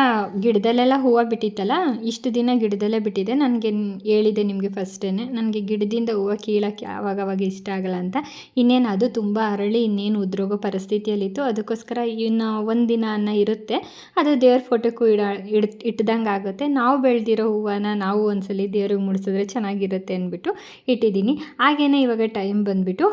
A: ಗಿಡದಲ್ಲೆಲ್ಲ ಹೂವು ಬಿಟ್ಟಿತ್ತಲ್ಲ, ಇಷ್ಟು ದಿನ ಗಿಡದಲ್ಲೇ ಬಿಟ್ಟಿದೆ. ನನಗೆ ಹೇಳಿದೆ ನಿಮಗೆ ಫಸ್ಟೇ ನನಗೆ ಗಿಡದಿಂದ ಹೂವು ಕೀಳೋಕ್ಕೆ ಆವಾಗವಾಗ ಇಷ್ಟ ಆಗಲ್ಲ ಅಂತ. ಇನ್ನೇನು ಅದು ತುಂಬ ಅರಳಿ, ಇನ್ನೇನು ಉದ್ರೋಗೋ ಪರಿಸ್ಥಿತಿಯಲ್ಲಿತ್ತು. ಅದಕ್ಕೋಸ್ಕರ ಇನ್ನು ಒಂದು ದಿನ ಅನ್ನ ಇರುತ್ತೆ. ಅದು ದೇವ್ರ ಫೋಟೋಕ್ಕೂ ಇಡ, ಇಡ್ ಆಗುತ್ತೆ. ನಾವು ಬೆಳೆದಿರೋ ಹೂವನ್ನ ನಾವು ಒಂದ್ಸಲಿ ದೇವ್ರಿಗೆ ಮುಡಿಸಿದ್ರೆ ಚೆನ್ನಾಗಿರುತ್ತೆ ಅಂದ್ಬಿಟ್ಟು ಇಟ್ಟಿದ್ದೀನಿ. ಹಾಗೆಯೇ ಇವಾಗ ಟೈಮ್ ಬಂದುಬಿಟ್ಟು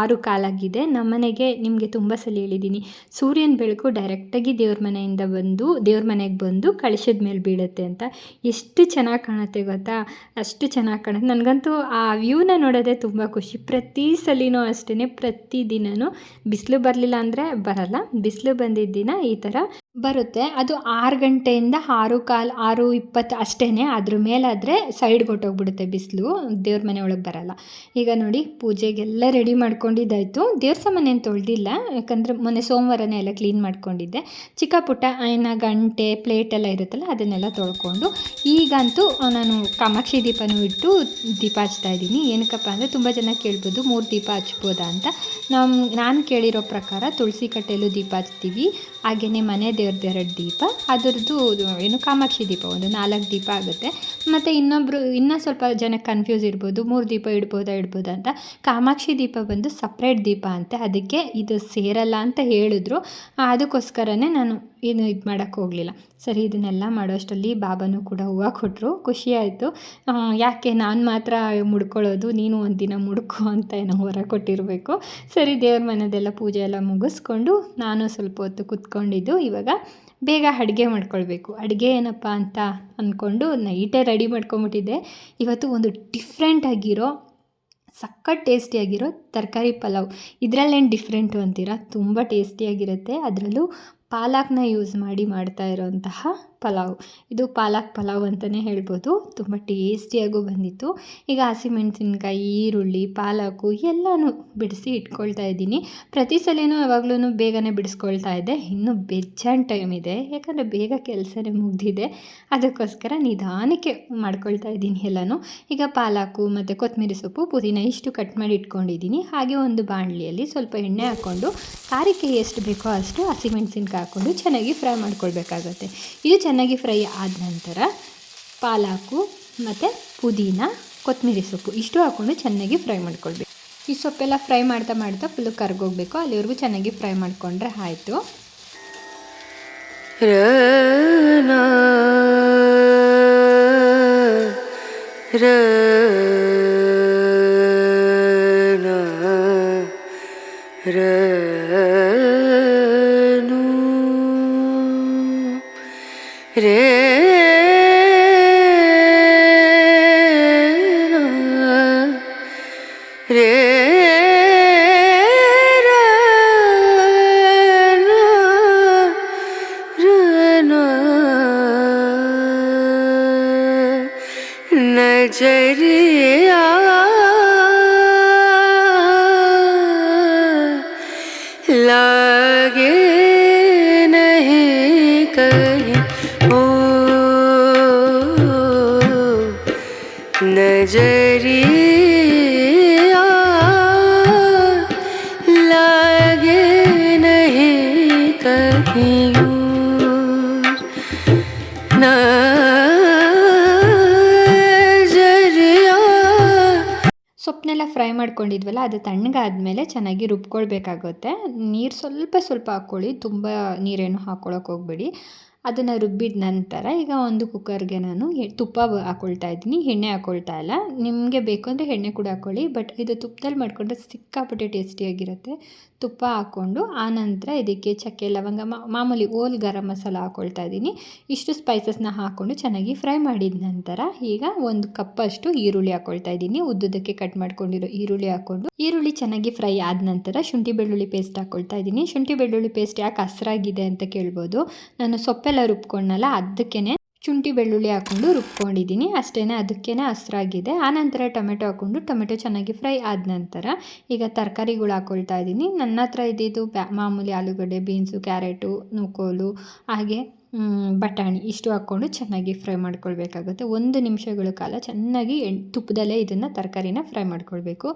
A: ಆರು ಕಾಲಾಗಿದೆ. ನಮ್ಮನೆಗೆ ನಿಮಗೆ ತುಂಬ ಸಲ ಹೇಳಿದ್ದೀನಿ. ಸೂರ್ಯನ ಬೆಳಕು ಡೈರೆಕ್ಟಾಗಿ ದೇವ್ರ ಮನೆಯಿಂದ ಬಂದು ಬಂದು ದೇವ್ರ ಮನೆಗೆ ಬಂದು ಕಳಿಸಿದ ಮೇಲೆ ಬೀಳುತ್ತೆ ಅಂತ. ಎಷ್ಟು ಚೆನ್ನಾಗಿ ಕಾಣುತ್ತೆ ಗೊತ್ತಾ? ಅಷ್ಟು ಚೆನ್ನಾಗಿ ಕಾಣುತ್ತೆ. ನನಗಂತೂ ಆ ವ್ಯೂನ ನೋಡೋದೇ ತುಂಬ ಖುಷಿ. ಪ್ರತಿ ಸಲಿನೂ ಅಷ್ಟೇ ಪ್ರತಿ ದಿನವೂ ಬಿಸಿಲು ಬರಲಿಲ್ಲ ಅಂದರೆ ಬರಲ್ಲ. ಬಿಸಿಲು ಬಂದಿದ್ದ ದಿನ ಈ ಥರ ಬರುತ್ತೆ. ಅದು ಆರು ಗಂಟೆಯಿಂದ ಆರು ಕಾಲು, ಆರು ಇಪ್ಪತ್ತು ಅಷ್ಟೇ ಅದ್ರ ಮೇಲಾದರೆ ಸೈಡ್ಗೆ ಹೊಟ್ಟೋಗ್ಬಿಡುತ್ತೆ ಬಿಸಿಲು. ದೇವ್ರ ಮನೆ ಒಳಗೆ ಬರಲ್ಲ. ಈಗ ನೋಡಿ, ಪೂಜೆಗೆಲ್ಲ ರೆಡಿ ಮಾಡ್ಕೊಂಡಿದ್ದಾಯಿತು. ದೇವ್ರ ಸಾಮಾನು ಏನು ತೊಳೆದಿಲ್ಲ. ಯಾಕಂದರೆ ಮೊನ್ನೆ ಸೋಮವಾರನೇ ಎಲ್ಲ ಕ್ಲೀನ್ ಮಾಡ್ಕೊಂಡಿದ್ದೆ. ಚಿಕ್ಕ ಪುಟ್ಟ ಏನ ಗಂಟೆ ಪ್ಲೇಟ್ ಎಲ್ಲ ಇರುತ್ತಲ್ಲ, ಅದನ್ನೆಲ್ಲ ತೊಳ್ಕೊಂಡು ಈಗಂತೂ ನಾನು ಕಾಮಾಕ್ಷಿ ದೀಪನೂ ಇಟ್ಟು ದೀಪ ಹಚ್ತಾ ಇದ್ದೀನಿ. ಏನಕ್ಕಪ್ಪ ಅಂದರೆ ತುಂಬ ಜನ ಕೇಳ್ಬೋದು, ಮೂರು ದೀಪ ಹಚ್ಬೋದಾ ಅಂತ. ನಮ್ಮ ನಾನು ಕೇಳಿರೋ ಪ್ರಕಾರ ತುಳಸಿ ಕಟ್ಟೆಯಲ್ಲೂ ದೀಪ ಹಚ್ತೀವಿ. ಹಾಗೆಯೇ ಮನೆ ದೇವ್ರದ್ದು ಎರಡು ದೀಪ, ಅದರದ್ದು ಏನು ಕಾಮಾಕ್ಷಿ ದೀಪ, ಒಂದು ನಾಲ್ಕು ದೀಪ ಆಗುತ್ತೆ. ಮತ್ತು ಇನ್ನೊಬ್ಬರು ಇನ್ನೂ ಸ್ವಲ್ಪ ಜನಕ್ಕೆ ಕನ್ಫ್ಯೂಸ್ ಇರ್ಬೋದು, ಮೂರು ದೀಪ ಇಡ್ಬೋದಾ ಇಡ್ಬೋದಾ ಅಂತ. ಕಾಮಾಕ್ಷಿ ದೀಪ ಬಂದು ಸಪ್ರೇಟ್ ದೀಪ ಅಂತೆ, ಅದಕ್ಕೆ ಇದು ಸೇರಲ್ಲ ಅಂತ ಹೇಳಿದ್ರು. ಅದಕ್ಕೋಸ್ಕರನೇ ನಾನು ಏನು ಇದು ಮಾಡೋಕ್ಕೆ ಹೋಗಲಿಲ್ಲ. ಸರಿ, ಇದನ್ನೆಲ್ಲ ಮಾಡೋಷ್ಟರಲ್ಲಿ ಬಾಬಾನೂ ಕೂಡ ಹೂವು ಕೊಟ್ಟರು ಖುಷಿ ಆಯಿತು. ಯಾಕೆ ನಾನು ಮಾತ್ರ ಮುಡ್ಕೊಳ್ಳೋದು, ನೀನು ಒಂದಿನ ದಿನ ಮುಡ್ಕೊ ಅಂತ ಏನೋ ಹೊರ ಕೊಟ್ಟಿರಬೇಕು. ಸರಿ, ದೇವ್ರ ಮನೆದೆಲ್ಲ ಪೂಜೆ ಎಲ್ಲ ಮುಗಿಸ್ಕೊಂಡು ನಾನು ಸ್ವಲ್ಪ ಹೊತ್ತು ಕುತ್ಕೊಂಡಿದ್ದು. ಇವಾಗ ಬೇಗ ಅಡುಗೆ ಮಾಡ್ಕೊಳ್ಬೇಕು. ಅಡುಗೆ ಏನಪ್ಪ ಅಂತ ಅಂದ್ಕೊಂಡು ನೈಟೇ ರೆಡಿ ಮಾಡ್ಕೊಂಬಿಟ್ಟಿದ್ದೆ. ಇವತ್ತು ಒಂದು ಡಿಫ್ರೆಂಟಾಗಿರೋ ಸಖತ್ ಟೇಸ್ಟಿಯಾಗಿರೋ ತರಕಾರಿ ಪಲಾವ್. ಇದರಲ್ಲೇನು ಡಿಫ್ರೆಂಟು ಅಂತೀರಾ? ತುಂಬ ಟೇಸ್ಟಿಯಾಗಿರುತ್ತೆ ಅದರಲ್ಲೂ ಪಾಲಕ್ನ ಯೂಸ್ ಮಾಡಿ ಮಾಡ್ತಾ ಇರೋಂತಹ ಪಲಾವ್. ಇದು ಪಾಲಕ್ ಪಲಾವ್ ಅಂತಲೇ ಹೇಳ್ಬೋದು. ತುಂಬ ಟೇಸ್ಟಿಯಾಗೂ ಬಂದಿತ್ತು. ಈಗ ಹಸಿಮೆಣಸಿನ್ಕಾಯಿ, ಈರುಳ್ಳಿ, ಪಾಲಕು ಎಲ್ಲನೂ ಬಿಡಿಸಿ ಇಟ್ಕೊಳ್ತಾ ಇದ್ದೀನಿ. ಪ್ರತಿ ಸಲನೂ ಯಾವಾಗಲೂ ಬೇಗನೆ ಬಿಡಿಸ್ಕೊಳ್ತಾ ಇದ್ದೆ ಇನ್ನೂ ಬೆಜ್ಜಾನ್ ಟೈಮ್ ಇದೆ. ಯಾಕಂದರೆ ಬೇಗ ಕೆಲಸನೇ ಮುಗ್ದಿದೆ. ಅದಕ್ಕೋಸ್ಕರ ನಿಧಾನಕ್ಕೆ ಮಾಡ್ಕೊಳ್ತಾ ಇದ್ದೀನಿ ಎಲ್ಲನೂ. ಈಗ ಪಾಲಕು ಮತ್ತು ಕೊತ್ತಂಬರಿ ಸೊಪ್ಪು ಪುದೀನ ಇಷ್ಟು ಕಟ್ ಮಾಡಿ ಇಟ್ಕೊಂಡಿದ್ದೀನಿ. ಹಾಗೆ ಒಂದು ಬಾಣಲಿಯಲ್ಲಿ ಸ್ವಲ್ಪ ಎಣ್ಣೆ ಹಾಕ್ಕೊಂಡು, ಖಾರಕ್ಕೆ ಎಷ್ಟು ಬೇಕೋ ಅಷ್ಟು ಹಸಿಮೆಣ್ಸಿನ್ಕಾಯಿ ಹಾಕ್ಕೊಂಡು ಚೆನ್ನಾಗಿ ಫ್ರೈ ಮಾಡ್ಕೊಳ್ಬೇಕಾಗತ್ತೆ. ಇದು ಚೆನ್ನಾಗಿ ಫ್ರೈ ಆದ ನಂತರ ಪಾಲಾಕು ಮತ್ತು ಪುದೀನ, ಕೊತ್ತಂಬರಿ ಸೊಪ್ಪು ಇಷ್ಟು ಹಾಕ್ಕೊಂಡು ಚೆನ್ನಾಗಿ ಫ್ರೈ ಮಾಡ್ಕೊಳ್ಬೇಕು. ಈ ಸೊಪ್ಪೆಲ್ಲ ಫ್ರೈ ಮಾಡ್ತಾ ಮಾಡ್ತಾ ಫುಲ್ಲು ಕರ್ಗೋಗ್ಬೇಕು. ಅಲ್ಲಿವರೆಗೂ ಚೆನ್ನಾಗಿ ಫ್ರೈ ಮಾಡಿಕೊಂಡ್ರೆ ಆಯಿತು. Re ಮಾಡ್ಕೊಂಡಿದ್ವಲ್ಲ ಅದು ತಣ್ಣಗಾದ್ಮೇಲೆ ಚೆನ್ನಾಗಿ ರುಬ್ಕೊಳ್ಬೇಕಾಗುತ್ತೆ. ನೀರು ಸ್ವಲ್ಪ ಸ್ವಲ್ಪ ಹಾಕ್ಕೊಳ್ಳಿ ತುಂಬ ನೀರೇನು ಹಾಕ್ಕೊಳಕ್ಕೆ ಹೋಗ್ಬೇಡಿ. ಅದನ್ನು ರುಬ್ಬಿದ ನಂತರ ಈಗ ಒಂದು ಕುಕ್ಕರ್ಗೆ ನಾನು ತುಪ್ಪ ಹಾಕ್ಕೊಳ್ತಾ ಇದ್ದೀನಿ. ಎಣ್ಣೆ ಹಾಕ್ಕೊಳ್ತಾ ಇಲ್ಲ. ನಿಮಗೆ ಬೇಕು ಅಂದರೆ ಎಣ್ಣೆ ಕೂಡ ಹಾಕ್ಕೊಳ್ಳಿ ಬಟ್ ಇದು ತುಪ್ಪದಲ್ಲಿ ಮಾಡಿಕೊಂಡ್ರೆ ಸಿಕ್ಕಾಪಟ್ಟೆ ಟೇಸ್ಟಿಯಾಗಿರುತ್ತೆ ತುಪ್ಪ ಹಾಕ್ಕೊಂಡು ಆನಂತರ ಇದಕ್ಕೆ ಚಕ್ಕೆ, ಲವಂಗ ಮಾಮೂಲಿ ಓಲ್ ಗರಂ ಮಸಾಲ ಹಾಕ್ಕೊಳ್ತಾ ಇದ್ದೀನಿ. ಇಷ್ಟು ಸ್ಪೈಸಸ್ನ ಹಾಕ್ಕೊಂಡು ಚೆನ್ನಾಗಿ ಫ್ರೈ ಮಾಡಿದ ನಂತರ ಈಗ ಒಂದು ಕಪ್ಪಷ್ಟು ಈರುಳ್ಳಿ ಹಾಕ್ಕೊಳ್ತಾ ಇದ್ದೀನಿ. ಉದ್ದುದಕ್ಕೆ ಕಟ್ ಮಾಡ್ಕೊಂಡಿರೋ ಈರುಳ್ಳಿ ಹಾಕ್ಕೊಂಡು ಈರುಳ್ಳಿ ಚೆನ್ನಾಗಿ ಫ್ರೈ ಆದ ನಂತರ ಶುಂಠಿ ಬೆಳ್ಳುಳ್ಳಿ ಪೇಸ್ಟ್ ಹಾಕ್ಕೊಳ್ತಾ ಇದ್ದೀನಿ. ಶುಂಠಿ ಬೆಳ್ಳುಳ್ಳಿ ಪೇಸ್ಟ್ ಯಾಕೆ ಹಸ್ರಾಗಿದೆ ಅಂತ ಕೇಳ್ಬೋದು. ನಾನು ಸೊಪ್ಪೆಲ್ಲ ರುಬ್ಕೊಂಡಲ್ಲ ಅದಕ್ಕೇ ಶುಂಠಿ ಬೆಳ್ಳುಳ್ಳಿ ಹಾಕ್ಕೊಂಡು ರುಬ್ಕೊಂಡಿದ್ದೀನಿ. ಅಷ್ಟೇ ಅದಕ್ಕೇ ಹಸ್ರಾಗಿದೆ ಆನಂತರ ಟೊಮೆಟೊ ಹಾಕ್ಕೊಂಡು ಟೊಮೆಟೊ ಚೆನ್ನಾಗಿ ಫ್ರೈ ಆದ ನಂತರ ಈಗ ತರಕಾರಿಗಳು ಹಾಕ್ಕೊಳ್ತಾ ಇದ್ದೀನಿ ನನ್ನ ಹತ್ರ ಇದ್ದಿದ್ದು ಮಾಮೂಲಿ ಆಲೂಗಡ್ಡೆ, ಬೀನ್ಸು, ಕ್ಯಾರೆಟು ನೂಕೋಲು ಹಾಗೆ ಬಟಾಣಿ ಇಷ್ಟು ಹಾಕ್ಕೊಂಡು ಚೆನ್ನಾಗಿ ಫ್ರೈ ಮಾಡ್ಕೊಳ್ಬೇಕಾಗುತ್ತೆ. ಒಂದು ನಿಮಿಷಗಳ ಕಾಲ ಚೆನ್ನಾಗಿ ಎಣ್, ತುಪ್ಪದಲ್ಲೇ ಇದನ್ನು ತರಕಾರಿನ ಫ್ರೈ ಮಾಡ್ಕೊಳ್ಬೇಕು.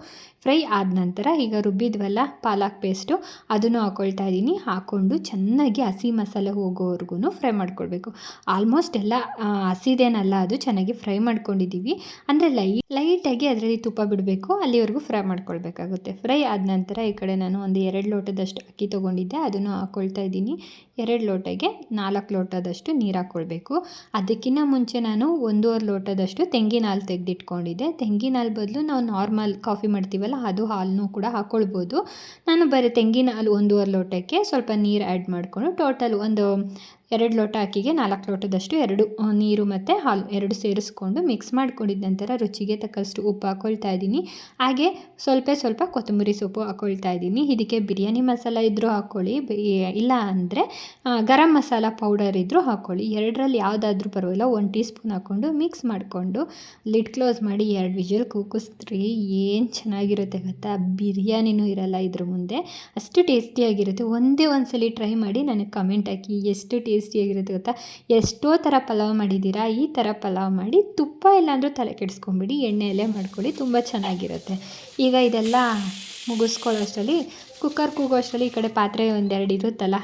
A: ಫ್ರೈ ಆದ ನಂತರ ಈಗ ರುಬ್ಬಿದ್ವಲ್ಲ ಪಾಲಕ್ ಪೇಸ್ಟು, ಅದನ್ನು ಹಾಕ್ಕೊಳ್ತಾ ಇದ್ದೀನಿ ಹಾಕ್ಕೊಂಡು ಚೆನ್ನಾಗಿ ಹಸಿ ಮಸಾಲೆ ಹೋಗೋವರೆಗೂ ಫ್ರೈ ಮಾಡ್ಕೊಳ್ಬೇಕು. ಆಲ್ಮೋಸ್ಟ್ ಎಲ್ಲ ಹಸಿದೇನಲ್ಲ, ಅದು ಚೆನ್ನಾಗಿ ಫ್ರೈ ಮಾಡ್ಕೊಂಡಿದ್ದೀವಿ ಅಂದರೆ ಲೈ, ಲೈಟಾಗಿ ಅದರಲ್ಲಿ ತುಪ್ಪ ಬಿಡಬೇಕು. ಅಲ್ಲಿವರೆಗೂ ಫ್ರೈ ಮಾಡ್ಕೊಳ್ಬೇಕಾಗುತ್ತೆ. ಫ್ರೈ ಆದ ನಂತರ ಈ ಕಡೆ ನಾನು ಒಂದು ಎರಡು ಲೋಟದಷ್ಟು ಅಕ್ಕಿ ತೊಗೊಂಡಿದ್ದೆ. ಅದನ್ನು ಹಾಕ್ಕೊಳ್ತಾ ಇದ್ದೀನಿ ಎರಡು ಲೋಟಗೆ ನಾಲ್ಕು ಲೋಟದಷ್ಟು ನೀರು ಹಾಕ್ಕೊಳ್ಬೇಕು ಅದಕ್ಕಿಂತ ಮುಂಚೆ ನಾನು ಒಂದೂವರೆ ಲೋಟದಷ್ಟು ತೆಂಗಿನ ಹಾಲು ತೆಗೆದಿಟ್ಕೊಂಡಿದ್ದೆ. ತೆಂಗಿನ ಹಾಲು ಬದಲು ನಾವು ನಾರ್ಮಲ್ ಕಾಫಿ ಮಾಡ್ತೀವಲ್ಲ, ಅದು ಹಾಲನ್ನು ಕೂಡ ಹಾಕ್ಕೊಳ್ಬೋದು ನಾನು ಬರೀ ತೆಂಗಿನ ಹಾಲು ಒಂದೂವರೆ ಲೋಟಕ್ಕೆ ಸ್ವಲ್ಪ ನೀರು ಆ್ಯಡ್ ಮಾಡಿಕೊಂಡು ಟೋಟಲ್ ಒಂದು ಎರಡು ಲೋಟ ಅಕ್ಕಿಗೆ ನಾಲ್ಕು ಲೋಟದಷ್ಟು ಎರಡು ನೀರು ಮತ್ತು ಹಾಲು ಎರಡು ಸೇರಿಸ್ಕೊಂಡು ಮಿಕ್ಸ್ ಮಾಡ್ಕೊಂಡಿದ್ದ ನಂತರ ರುಚಿಗೆ ತಕ್ಕಷ್ಟು ಉಪ್ಪು ಹಾಕ್ಕೊಳ್ತಾ ಇದ್ದೀನಿ. ಹಾಗೆ ಸ್ವಲ್ಪ ಸ್ವಲ್ಪ ಕೊತ್ತಂಬರಿ ಸೊಪ್ಪು ಹಾಕ್ಕೊಳ್ತಾ ಇದ್ದೀನಿ. ಇದಕ್ಕೆ ಬಿರಿಯಾನಿ ಮಸಾಲ ಇದ್ದರೂ ಹಾಕ್ಕೊಳ್ಳಿ ಇಲ್ಲ ಅಂದರೆ ಗರಂ ಮಸಾಲ ಪೌಡರ್ ಇದ್ದರೂ ಹಾಕ್ಕೊಳ್ಳಿ ಎರಡರಲ್ಲಿ ಯಾವುದಾದ್ರೂ ಪರವಾಗಿಲ್ಲ, ಒಂದು ಟೀ ಸ್ಪೂನ್ ಹಾಕ್ಕೊಂಡು ಮಿಕ್ಸ್ ಮಾಡಿಕೊಂಡು ಲಿಡ್ ಕ್ಲೋಸ್ ಮಾಡಿ ಎರಡು ವಿಜಲ್ ಕೂಗಿಸ್ರಿ ಏನು ಚೆನ್ನಾಗಿರುತ್ತೆ ಗೊತ್ತಾ? ಬಿರಿಯಾನಿನೂ ಇರಲ್ಲ ಇದ್ರ ಮುಂದೆ. ಅಷ್ಟು ಟೇಸ್ಟಿಯಾಗಿರುತ್ತೆ ಒಂದೇ ಒಂದು ಸಲ ಟ್ರೈ ಮಾಡಿ ನನಗೆ ಕಮೆಂಟ್ ಹಾಕಿ, ಎಷ್ಟು ಟೇಸ್ಟಿಯಾಗಿರುತ್ತೆ ಗೊತ್ತಾ? ಎಷ್ಟೋ ಥರ ಪಲಾವ್ ಮಾಡಿದ್ದೀರಾ, ಈ ಥರ ಪಲಾವ್ ಮಾಡಿ ತುಪ್ಪ ಇಲ್ಲಾಂದರೂ ತಲೆ ಕೆಡಿಸ್ಕೊಂಬಿಡಿ, ಎಣ್ಣೆಯಲ್ಲೇ ಮಾಡ್ಕೊಳ್ಳಿ, ತುಂಬ ಚೆನ್ನಾಗಿರುತ್ತೆ. ಈಗ ಇದೆಲ್ಲ ಮುಗಿಸ್ಕೊಳ್ಳೋಷ್ಟರಲ್ಲಿ, ಕುಕ್ಕರ್ ಕೂಗೋಷ್ಟರಲ್ಲಿ ಈ ಕಡೆ ಪಾತ್ರೆ ಒಂದೆರಡು ಇರುತ್ತಲ್ಲ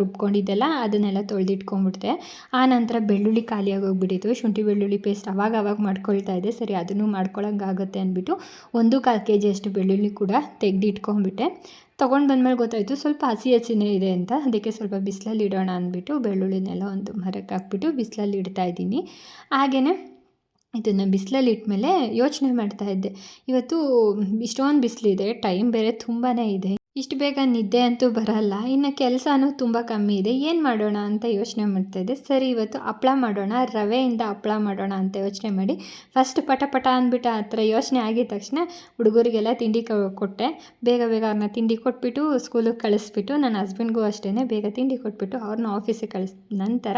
A: ರುಬ್ಕೊಂಡಿದ್ದೆಲ್ಲ ಅದನ್ನೆಲ್ಲ ತೊಳೆದಿಟ್ಕೊಂಡ್ಬಿಡ್ತೆ ಆ ನಂತರ ಬೆಳ್ಳುಳ್ಳಿ ಖಾಲಿಯಾಗಿ ಹೋಗ್ಬಿಟ್ಟಿತ್ತು ಶುಂಠಿ ಬೆಳ್ಳುಳ್ಳಿ ಪೇಸ್ಟ್ ಅವಾಗ ಅವಾಗ ಮಾಡ್ಕೊಳ್ತಾ ಇದೆ ಸರಿ, ಅದನ್ನು ಮಾಡ್ಕೊಳಂಗಾಗುತ್ತೆ ಅಂದ್ಬಿಟ್ಟು ಒಂದು ಕಾಲು ಕೆ ಜಿಯಷ್ಟು ಬೆಳ್ಳುಳ್ಳಿ ಕೂಡ ತೆಗೆದಿಟ್ಕೊಂಡ್ಬಿಟ್ಟೆ ತೊಗೊಂಡು ಬಂದಮೇಲೆ ಗೊತ್ತಾಯಿತು ಸ್ವಲ್ಪ ಹಸಿ ಹಸಿನೇ ಇದೆ ಅಂತ. ಅದಕ್ಕೆ ಸ್ವಲ್ಪ ಬಿಸಿಲಲ್ಲಿ ಇಡೋಣ ಅಂದ್ಬಿಟ್ಟು ಬೆಳ್ಳುಳ್ಳಿನೆಲ್ಲ ಒಂದು ಮರಕ್ಕೆ ಹಾಕ್ಬಿಟ್ಟು ಬಿಸಿಲಲ್ಲಿ ಇಡ್ತಾ ಇದ್ದೀನಿ. ಹಾಗೆಯೇ ಇದನ್ನು ಬಿಸಿಲಲ್ಲಿ ಇಟ್ಮೇಲೆ ಯೋಚನೆ ಮಾಡ್ತಾ ಇದ್ದೆ. ಇವತ್ತು ಇಷ್ಟೊಂದು ಬಿಸಿಲಿದೆ, ಟೈಮ್ ಬೇರೆ ತುಂಬಾ ಇದೆ. ಇಷ್ಟು ಬೇಗ ನಿದ್ದೆ ಅಂತೂ ಬರಲ್ಲ. ಇನ್ನು ಕೆಲಸನೂ ತುಂಬ ಕಮ್ಮಿ ಇದೆ. ಏನು ಮಾಡೋಣ ಅಂತ ಯೋಚನೆ ಮಾಡ್ತಾ ಇದ್ದೆ. ಸರಿ, ಇವತ್ತು ಹಪ್ಳ ಮಾಡೋಣ, ರವೆಯಿಂದ ಹಪ್ಳ ಮಾಡೋಣ ಅಂತ ಯೋಚನೆ ಮಾಡಿ. ಫಸ್ಟ್ ಪಟ ಪಟ ಅಂದ್ಬಿಟ್ಟು ಆ ಥರ ಯೋಚನೆ ಆಗಿದ ತಕ್ಷಣ ಹುಡುಗರಿಗೆಲ್ಲ ತಿಂಡಿ ಕೊಟ್ಟೆ. ಬೇಗ ಬೇಗ ಅವ್ರನ್ನ ತಿಂಡಿ ಕೊಟ್ಬಿಟ್ಟು ಸ್ಕೂಲಿಗೆ ಕಳಿಸ್ಬಿಟ್ಟು, ನನ್ನ ಹಸ್ಬೆಂಡ್ಗೂ ಅಷ್ಟೇ ಬೇಗ ತಿಂಡಿ ಕೊಟ್ಬಿಟ್ಟು ಅವ್ರನ್ನ ಆಫೀಸಿಗೆ ಕಳಿಸ್, ನಂತರ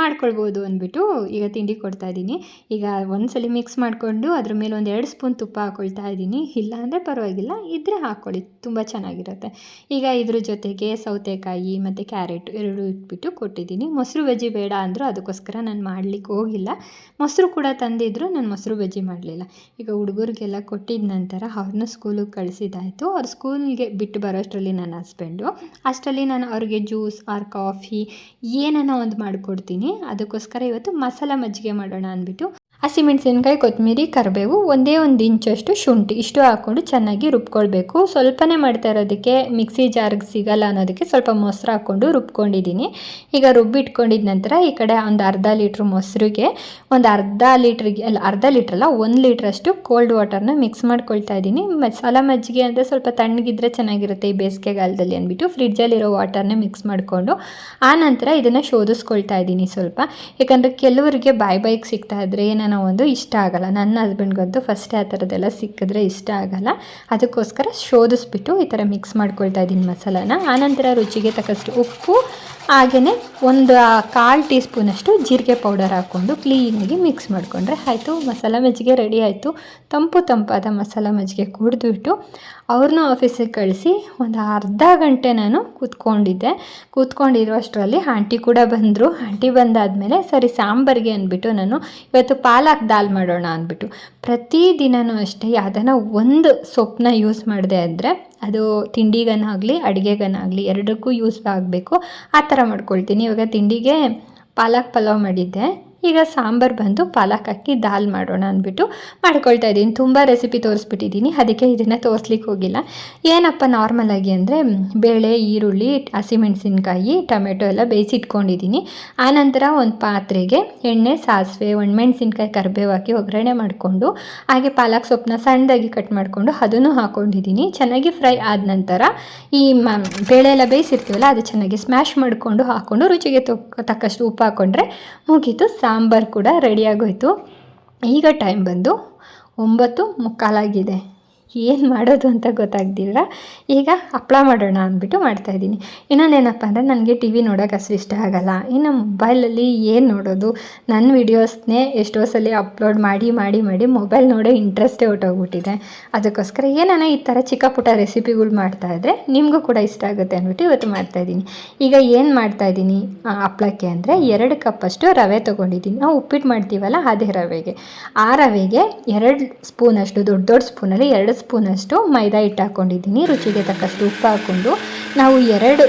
A: ಮಾಡ್ಕೊಳ್ಬೋದು ಅಂದ್ಬಿಟ್ಟು ಈಗ ತಿಂಡಿ ಕೊಡ್ತಾ ಇದ್ದೀನಿ. ಈಗ ಒಂದ್ಸಲಿ ಮಿಕ್ಸ್ ಮಾಡಿಕೊಂಡು ಅದ್ರ ಮೇಲೆ ಒಂದು ಎರಡು ಸ್ಪೂನ್ ತುಪ್ಪ ಹಾಕೊಳ್ತಾ ಇದ್ದೀನಿ. ಇಲ್ಲ ಅಂದರೆ ಪರವಾಗಿಲ್ಲ. ಇದ್ದರೆ ಹಾಕ್ಕೊಳ್ಳಿ. ತುಂಬ ಚೆನ್ನಾಗಿರುತ್ತೆ. ಈಗ ಇದ್ರ ಜೊತೆಗೆ ಸೌತೆಕಾಯಿ ಮತ್ತು ಕ್ಯಾರೆಟ್ ಎರಡು ಇಟ್ಬಿಟ್ಟು ಕೊಟ್ಟಿದ್ದೀನಿ. ಮೊಸರು ಬಜ್ಜಿ ಬೇಡ ಅಂದರೂ ಅದಕ್ಕೋಸ್ಕರ ನಾನು ಮಾಡಲಿಕ್ಕೆ ಹೋಗಿಲ್ಲ. ಮೊಸರು ಕೂಡ ತಂದಿದ್ರು, ನಾನು ಮೊಸರು ಬಜ್ಜಿ ಮಾಡಲಿಲ್ಲ. ಈಗ ಹುಡುಗರಿಗೆಲ್ಲ ಕೊಟ್ಟಿದ ನಂತರ ಅವ್ರನ್ನ ಸ್ಕೂಲಿಗೆ ಕಳಿಸಿದ್ದಾಯಿತು ಅವ್ರ ಸ್ಕೂಲ್ಗೆ ಬಿಟ್ಟು ಬರೋಷ್ಟರಲ್ಲಿ ನನ್ನ ಹಸ್ಬೆಂಡು ಅಷ್ಟರಲ್ಲಿ ನಾನು ಅವ್ರಿಗೆ ಜ್ಯೂಸ್ ಆರ್ ಕಾಫಿ ಏನನ್ನ ಒಂದು ಮಾಡಿಕೊಡ್ತೀನಿ. ಅದಕ್ಕೋಸ್ಕರ ಇವತ್ತು ಮಸಾಲ ಮಜ್ಜಿಗೆ ಮಾಡೋಣ ಅಂದ್ಬಿಟ್ಟು ಹಸಿಮೆಣಸಿನ್ಕಾಯಿ ಕೊತ್ತಂಬರಿ, ಕರಿಬೇವು ಒಂದೇ ಒಂದು ಇಂಚಷ್ಟು ಶುಂಠಿ ಇಷ್ಟು ಹಾಕ್ಕೊಂಡು ಚೆನ್ನಾಗಿ ರುಬ್ಕೊಳ್ಬೇಕು. ಸ್ವಲ್ಪನೇ ಮಾಡ್ತಾ ಇರೋದಕ್ಕೆ ಮಿಕ್ಸಿ ಜಾರ್ಗೆ ಸಿಗಲ್ಲ ಅನ್ನೋದಕ್ಕೆ ಸ್ವಲ್ಪ ಮೊಸರು ಹಾಕ್ಕೊಂಡು ರುಬ್ಕೊಂಡಿದ್ದೀನಿ. ಈಗ ರುಬ್ಬಿಟ್ಕೊಂಡಿದ ನಂತರ ಈ ಕಡೆ ಒಂದು ಅರ್ಧ ಲೀಟ್ರ್ ಮೊಸರಿಗೆ, ಒಂದು ಅರ್ಧ ಲೀಟ್ರಿಗೆ ಅಲ್ಲ, ಅರ್ಧ ಲೀಟ್ರಲ್ಲ ಒಂದು ಲೀಟ್ರಷ್ಟು ಕೋಲ್ಡ್ ವಾಟರ್ನ ಮಿಕ್ಸ್ ಮಾಡ್ಕೊಳ್ತಾ ಇದ್ದೀನಿ. ಮಸಾಲ ಮಜ್ಜಿಗೆ ಅಂದರೆ ಸ್ವಲ್ಪ ತಣ್ಣಗಿದ್ರೆ ಚೆನ್ನಾಗಿರುತ್ತೆ ಈ ಬೇಸಿಗೆಗಾಲದಲ್ಲಿ ಅಂದ್ಬಿಟ್ಟು. ಫ್ರಿಡ್ಜಲ್ಲಿರೋ ವಾಟರ್ನ ಮಿಕ್ಸ್ ಮಾಡಿಕೊಂಡು ಆ ನಂತರ ಇದನ್ನು ಶೋಧಿಸ್ಕೊಳ್ತಾ ಇದ್ದೀನಿ ಸ್ವಲ್ಪ. ಯಾಕಂದರೆ ಕೆಲವರಿಗೆ ಬಾಯ್ ಬೈಕ್ ಸಿಗ್ತಾ ಇದ್ರೆ ಒಂದು ಇಷ್ಟ ಆಗಲ್ಲ. ನನ್ನ ಹಸ್ಬೆಂಡ್ಗಂತೂ ಫಸ್ಟ್ ಆ ಥರದ್ದೆಲ್ಲ ಸಿಕ್ಕಿದ್ರೆ ಇಷ್ಟ ಆಗಲ್ಲ. ಅದಕ್ಕೋಸ್ಕರ ಶೋಧಿಸ್ಬಿಟ್ಟು ಈ ಥರ ಮಿಕ್ಸ್ ಮಾಡ್ಕೊಳ್ತಾ ಇದ್ದೀನಿ ಮಸಾಲಾನ. ಆನಂತರ ರುಚಿಗೆ ತಕ್ಕಷ್ಟು ಉಪ್ಪು ಹಾಗೆಯೇ ಒಂದು ಕಾಲು ಟೀ ಸ್ಪೂನಷ್ಟು ಜೀರಿಗೆ ಪೌಡರ್ ಹಾಕ್ಕೊಂಡು ಕ್ಲೀನಾಗಿ ಮಿಕ್ಸ್ ಮಾಡಿಕೊಂಡ್ರೆ ಆಯಿತು. ಮಸಾಲ ಮಜ್ಜಿಗೆ ರೆಡಿ ಆಯಿತು. ತಂಪು ತಂಪಾದ ಮಸಾಲ ಮಜ್ಜಿಗೆ ಕುಡಿದ್ಬಿಟ್ಟು ಅವ್ರನ್ನೂ ಆಫೀಸಿಗೆ ಕಳಿಸಿ ಒಂದು ಅರ್ಧ ಗಂಟೆ ನಾನು ಕೂತ್ಕೊಂಡಿದ್ದೆ. ಕೂತ್ಕೊಂಡಿರುವಷ್ಟರಲ್ಲಿ ಆಂಟಿ ಕೂಡ ಬಂದರು. ಆಂಟಿ ಬಂದಾದಮೇಲೆ ಸರಿ ಸಾಂಬಾರಿಗೆ ಅಂದ್ಬಿಟ್ಟು ನಾನು ಇವತ್ತು ಪಾಲಕ್ ದಾಲ್ ಮಾಡೋಣ ಅಂದ್ಬಿಟ್ಟು ಪ್ರತಿದಿನವೂ ಅಷ್ಟೇ ಯಾವುದನ್ನ ಒಂದು ಸೊಪ್ಪನ್ನ ಯೂಸ್ ಮಾಡಿದೆ ಅಂದರೆ ಅದು ತಿಂಡಿಗನಾಗಲಿ ಅಡುಗೆಗನಾಗಲಿ ಎರಡಕ್ಕೂ ಯೂಸ್ ಆಗಬೇಕು. ಆ ಥರ ಮಾಡ್ಕೊಳ್ತೀನಿ. ಇವಾಗ ತಿಂಡಿಗೆ ಪಾಲಕ್ ಪಲಾವ್ ಮಾಡಿದ್ದೆ. ಈಗ ಸಾಂಬಾರು ಬಂದು ಪಾಲಕ್ ಹಾಕಿ ದಾಲ್ ಮಾಡೋಣ ಅಂದ್ಬಿಟ್ಟು ಮಾಡ್ಕೊಳ್ತಾ ಇದ್ದೀನಿ. ತುಂಬ ರೆಸಿಪಿ ತೋರಿಸ್ಬಿಟ್ಟಿದ್ದೀನಿ. ಅದಕ್ಕೆ ಇದನ್ನು ತೋರಿಸ್ಲಿಕ್ಕೆ ಹೋಗಿಲ್ಲ. ಏನಪ್ಪ ನಾರ್ಮಲಾಗಿ ಅಂದರೆ ಬೇಳೆ, ಈರುಳ್ಳಿ ಹಸಿಮೆಣಸಿನ್ಕಾಯಿ ಟೊಮೆಟೊ ಎಲ್ಲ ಬೇಯಿಸಿಟ್ಕೊಂಡಿದ್ದೀನಿ. ಆನಂತರ ಒಂದು ಪಾತ್ರೆಗೆ ಎಣ್ಣೆ, ಸಾಸಿವೆ ಒಣಮೆಣ್ಸಿನ್ಕಾಯಿ ಕರಿಬೇವು ಹಾಕಿ ಒಗ್ಗರಣೆ ಮಾಡಿಕೊಂಡು, ಹಾಗೆ ಪಾಲಕ್ ಸೊಪ್ಪನ್ನ ಸಣ್ಣದಾಗಿ ಕಟ್ ಮಾಡಿಕೊಂಡು ಅದನ್ನು ಹಾಕ್ಕೊಂಡಿದ್ದೀನಿ ಚೆನ್ನಾಗಿ ಫ್ರೈ ಆದ ನಂತರ ಈ, ಮ, ಬೇಳೆ ಎಲ್ಲ ಬೇಯಿಸಿರ್ತೀವಲ್ಲ, ಅದು ಚೆನ್ನಾಗಿ ಸ್ಮ್ಯಾಶ್ ಮಾಡಿಕೊಂಡು ಹಾಕ್ಕೊಂಡು ರುಚಿಗೆ ತಕ್ಕ ತಕ್ಕಷ್ಟು ಉಪ್ಪು ಹಾಕ್ಕೊಂಡ್ರೆ ಮುಗೀತು. ಸಾಂಬಾರು ಕೂಡ ರೆಡಿಯಾಗೋಯಿತು ಈಗ ಟೈಮ್ ಬಂದು ಒಂಬತ್ತು ಮುಕ್ಕಾಲಾಗಿದೆ. ಏನು ಮಾಡೋದು ಅಂತ ಗೊತ್ತಾಗ್ದಿಲ್ಲ. ಈಗ ಹಪ್ಪಳ ಮಾಡೋಣ ಅಂದ್ಬಿಟ್ಟು ಮಾಡ್ತಾಯಿದ್ದೀನಿ ಇನ್ನೊಂದೇನಪ್ಪ ಅಂದರೆ ನನಗೆ ಟಿ ವಿ ನೋಡೋಕೆ ಅಷ್ಟು ಇಷ್ಟ ಆಗಲ್ಲ. ಇನ್ನು ಮೊಬೈಲಲ್ಲಿ ಏನು ನೋಡೋದು? ನನ್ನ ವಿಡಿಯೋಸ್ನೇ ಎಷ್ಟೋ ಸಲ ಅಪ್ಲೋಡ್ ಮಾಡಿ ಮಾಡಿ ಮಾಡಿ ಮೊಬೈಲ್ ನೋಡೋ ಇಂಟ್ರೆಸ್ಟೇ ಹೊಟ್ಟೋಗ್ಬಿಟ್ಟಿದೆ ಅದಕ್ಕೋಸ್ಕರ ಏನಾನ ಈ ಥರ ಚಿಕ್ಕ ಪುಟ್ಟ ರೆಸಿಪಿಗಳು ಮಾಡ್ತಾಯಿದ್ರೆ ನಿಮಗೂ ಕೂಡ ಇಷ್ಟ ಆಗುತ್ತೆ ಅಂದ್ಬಿಟ್ಟು ಇವತ್ತು ಮಾಡ್ತಾಯಿದ್ದೀನಿ ಈಗ ಏನು ಮಾಡ್ತಾಯಿದ್ದೀನಿ ಹಪ್ಪಳಕ್ಕೆ ಅಂದರೆ ಎರಡು ಕಪ್ಪಷ್ಟು ರವೆ ತೊಗೊಂಡಿದ್ದೀನಿ. ನಾವು ಉಪ್ಪಿಟ್ಟು ಮಾಡ್ತೀವಲ್ಲ ಅದೇ ರವೆಗೆ. ಆ ರವೆಗೆ ಎರಡು ಸ್ಪೂನಷ್ಟು, ದೊಡ್ಡ ದೊಡ್ಡ ಸ್ಪೂನಲ್ಲಿ ಎರಡು ಸ್ಪೂನಷ್ಟು ಮೈದಾ ಹಿಟ್ಟು ಹಾಕ್ಕೊಂಡಿದ್ದೀನಿ. ರುಚಿಗೆ ತಕ್ಕಷ್ಟು ಉಪ್ಪು ಹಾಕ್ಕೊಂಡು ನಾವು ಎರಡು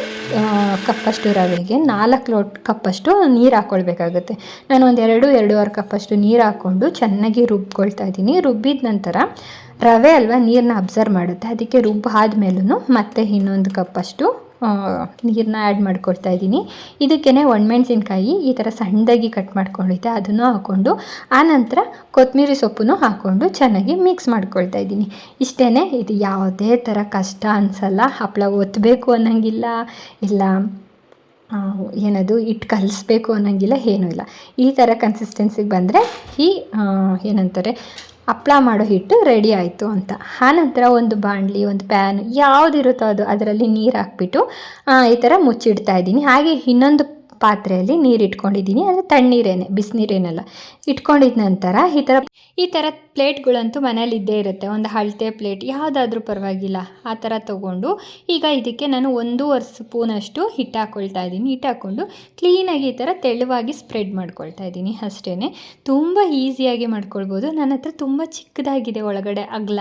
A: ಕಪ್ಪಷ್ಟು ರವೆಗೆ ನಾಲ್ಕು ಲೋಟ್ ಕಪ್ಪಷ್ಟು ನೀರು ಹಾಕ್ಕೊಳ್ಬೇಕಾಗುತ್ತೆ ನಾನು ಒಂದು ಎರಡು, ಎರಡೂವರೆ ಕಪ್ಪಷ್ಟು ನೀರು ಹಾಕ್ಕೊಂಡು ಚೆನ್ನಾಗಿ ರುಬ್ಕೊಳ್ತಾ ಇದ್ದೀನಿ. ರುಬ್ಬಿದ ನಂತರ ರವೆ ಅಲ್ವಾ ನೀರನ್ನ ಅಬ್ಸರ್ವ್ ಮಾಡುತ್ತೆ. ಅದಕ್ಕೆ ರುಬ್ಬು ಆದಮೇಲೂ ಮತ್ತೆ ಇನ್ನೊಂದು ಕಪ್ಪಷ್ಟು ನೀರನ್ನ ಆ್ಯಡ್ ಮಾಡ್ಕೊಳ್ತಾ ಇದ್ದೀನಿ. ಇದಕ್ಕೇ ಒಣಮೆಣ್ಸಿನ್ಕಾಯಿ ಈ ಥರ ಸಣ್ಣದಾಗಿ ಕಟ್ ಮಾಡ್ಕೊಂಡಿದ್ದೆ ಅದನ್ನು ಹಾಕ್ಕೊಂಡು ಆನಂತರ ಕೊತ್ತಂಬರಿ ಸೊಪ್ಪನ್ನು ಹಾಕ್ಕೊಂಡು ಚೆನ್ನಾಗಿ ಮಿಕ್ಸ್ ಮಾಡ್ಕೊಳ್ತಾ ಇದ್ದೀನಿ. ಇಷ್ಟೇ ಇದು ಯಾವುದೇ ಥರ ಕಷ್ಟ ಅನಿಸಲ್ಲ. ಹಪ್ಪಳ ಒತ್ತಬೇಕು ಅನ್ನೋಂಗಿಲ್ಲ, ಇಲ್ಲ ಏನದು ಇಟ್ಟು ಕಲಿಸ್ಬೇಕು ಅನ್ನೋಂಗಿಲ್ಲ, ಏನೂ ಇಲ್ಲ. ಈ ಥರ ಕನ್ಸಿಸ್ಟೆನ್ಸಿಗೆ ಬಂದರೆ ಈ ಏನಂತಾರೆ ಹಪ್ಳ ಮಾಡೋ ಹಿಟ್ಟು ರೆಡಿ ಆಯಿತು ಅಂತ. ಆನಂತರ ಒಂದು ಬಾಣಲಿ, ಒಂದು ಪ್ಯಾನ್ ಯಾವುದಿರುತ್ತೋ ಅದು ಅದರಲ್ಲಿ ನೀರು ಹಾಕ್ಬಿಟ್ಟು ಈ ಥರ ಮುಚ್ಚಿಡ್ತಾ ಇದ್ದೀನಿ. ಹಾಗೆ ಇನ್ನೊಂದು ಪಾತ್ರೆಯಲ್ಲಿ ನೀರು ಇಟ್ಕೊಂಡಿದ್ದೀನಿ. ಅಂದರೆ ತಣ್ಣೀರೇನೆ, ಬಿಸಿನೀರೇನಲ್ಲ. ಇಟ್ಕೊಂಡಿದ ನಂತರ ಈ ಥರ ಈ ಥರ ಪ್ಲೇಟ್ಗಳಂತೂ ಮನೇಲಿ ಇದ್ದೇ ಇರುತ್ತೆ. ಒಂದು ಹಳತೆ ಪ್ಲೇಟ್, ಯಾವುದಾದ್ರೂ ಪರವಾಗಿಲ್ಲ. ಆ ಥರ ತೊಗೊಂಡು ಈಗ ಇದಕ್ಕೆ ನಾನು ಒಂದೂವರೆ ಸ್ಪೂನಷ್ಟು ಹಿಟ್ಟು ಹಾಕ್ಕೊಳ್ತಾ ಇದ್ದೀನಿ. ಹಿಟ್ಟು ಹಾಕ್ಕೊಂಡು ಕ್ಲೀನಾಗಿ ಈ ಥರ ತೆಳುವಾಗಿ ಸ್ಪ್ರೆಡ್ ಮಾಡ್ಕೊಳ್ತಾ ಇದ್ದೀನಿ ಅಷ್ಟೇ ತುಂಬ ಈಸಿಯಾಗಿ ಮಾಡ್ಕೊಳ್ಬೋದು. ನನ್ನ ಹತ್ರ ತುಂಬ ಚಿಕ್ಕದಾಗಿದೆ ಒಳಗಡೆ ಅಗ್ಲ.